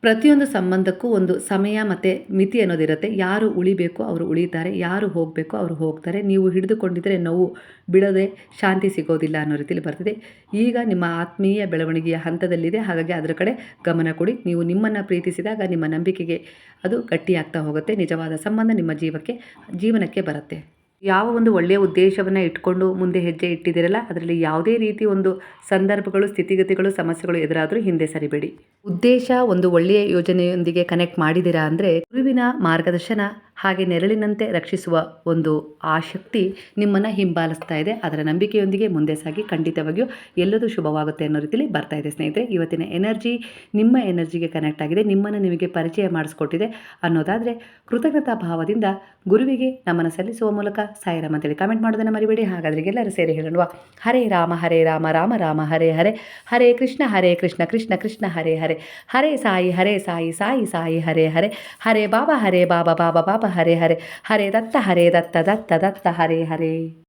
ಪ್ರತಿಯೊಂದು ಸಂಬಂಧಕ್ಕೂ ಒಂದು ಸಮಯ ಮತ್ತು ಮಿತಿ ಅನ್ನೋದಿರುತ್ತೆ. ಯಾರು ಉಳಿಬೇಕು ಅವರು ಉಳಿತಾರೆ, ಯಾರು ಹೋಗಬೇಕು ಅವರು ಹೋಗ್ತಾರೆ. ನೀವು ಹಿಡಿದುಕೊಂಡಿದ್ದರೆ ನೋವು ಬಿಡದೆ ಶಾಂತಿ ಸಿಗೋದಿಲ್ಲ ಅನ್ನೋ ರೀತಿಯಲ್ಲಿ ಬರ್ತದೆ. ಈಗ ನಿಮ್ಮ ಆತ್ಮೀಯ ಬೆಳವಣಿಗೆಯ ಹಂತದಲ್ಲಿದೆ. ಹಾಗಾಗಿ ಅದರ ಕಡೆ ಗಮನ ಕೊಡಿ. ನೀವು ನಿಮ್ಮನ್ನು ಪ್ರೀತಿಸಿದಾಗ ನಿಮ್ಮ ನಂಬಿಕೆಗೆ ಅದು ಗಟ್ಟಿಯಾಗ್ತಾ ಹೋಗುತ್ತೆ. ನಿಜವಾದ ಸಂಬಂಧ ನಿಮ್ಮ ಜೀವಕ್ಕೆ, ಜೀವನಕ್ಕೆ ಬರುತ್ತೆ. ಯಾವ ಒಂದು ಒಳ್ಳೆಯ ಉದ್ದೇಶವನ್ನು ಇಟ್ಕೊಂಡು ಮುಂದೆ ಹೆಜ್ಜೆ ಇಟ್ಟಿದ್ದೀರಲ್ಲ, ಅದರಲ್ಲಿ ಯಾವುದೇ ರೀತಿ ಒಂದು ಸಂದರ್ಭಗಳು, ಸ್ಥಿತಿಗತಿಗಳು, ಸಮಸ್ಯೆಗಳು ಎದುರಾದರೂ ಹಿಂದೆ ಸರಿಬೇಡಿ. ಉದ್ದೇಶ ಒಂದು ಒಳ್ಳೆಯ ಯೋಜನೆಯೊಂದಿಗೆ ಕನೆಕ್ಟ್ ಮಾಡಿದ್ದೀರಾ ಅಂದರೆ, ಗುರುವಿನ ಮಾರ್ಗದರ್ಶನ ಹಾಗೆ ನೆರಳಿನಂತೆ ರಕ್ಷಿಸುವ ಒಂದು ಆ ಶಕ್ತಿ ನಿಮ್ಮನ್ನು ಹಿಂಬಾಲಿಸ್ತಾ ಇದೆ. ಅದರ ನಂಬಿಕೆಯೊಂದಿಗೆ ಮುಂದೆ ಸಾಗಿ ಖಂಡಿತವಾಗಿಯೂ ಎಲ್ಲದೂ ಶುಭವಾಗುತ್ತೆ ಅನ್ನೋ ರೀತಿಯಲ್ಲಿ ಬರ್ತಾ ಇದೆ ಸ್ನೇಹಿತರೆ. ಇವತ್ತಿನ ಎನರ್ಜಿ ನಿಮ್ಮ ಎನರ್ಜಿಗೆ ಕನೆಕ್ಟ್ ಆಗಿದೆ. ನಿಮ್ಮನ್ನು ನಿಮಗೆ ಪರಿಚಯ ಮಾಡಿಸ್ಕೊಟ್ಟಿದೆ ಅನ್ನೋದಾದರೆ ಕೃತಜ್ಞತಾ ಭಾವದಿಂದ ಗುರುವಿಗೆ ನಮ್ಮನ್ನು ಸಲ್ಲಿಸುವ ಮೂಲಕ ಸಾಯಿರಾಮ್ ಅಂತೇಳಿ ಕಮೆಂಟ್ ಮಾಡೋದನ್ನು ಮರಿಬೇಡಿ. ಹಾಗಾದರೆ ಎಲ್ಲರೂ ಸೇರಿ ಹೇಳೋಣ ಹರೇ ರಾಮ ಹರೇ ರಾಮ ರಾಮ ರಾಮ, ಹರೇ ಹರೇ. ಹರೇ ಕೃಷ್ಣ ಹರೇ ಕೃಷ್ಣ ಕೃಷ್ಣ ಕೃಷ್ಣ, ಹರೇ ಹರೇ. ಹರೇ ಸಾಯಿ ಹರೇ ಸಾಯಿ ಸಾಯಿ ಸಾಯಿ, ಹರೇ ಹರೇ. ಹರೇ ಬಾಬಾ ಹರೇ ಬಾಬಾ ಬಾಬಾ ಬಾಬಾ ಹರೇ ಹರೇ. ಹರೇ ದತ್ತ ಹರೇ ದತ್ತ ದತ್ತ ದತ್ತ ಹರೇ ಹರೇ.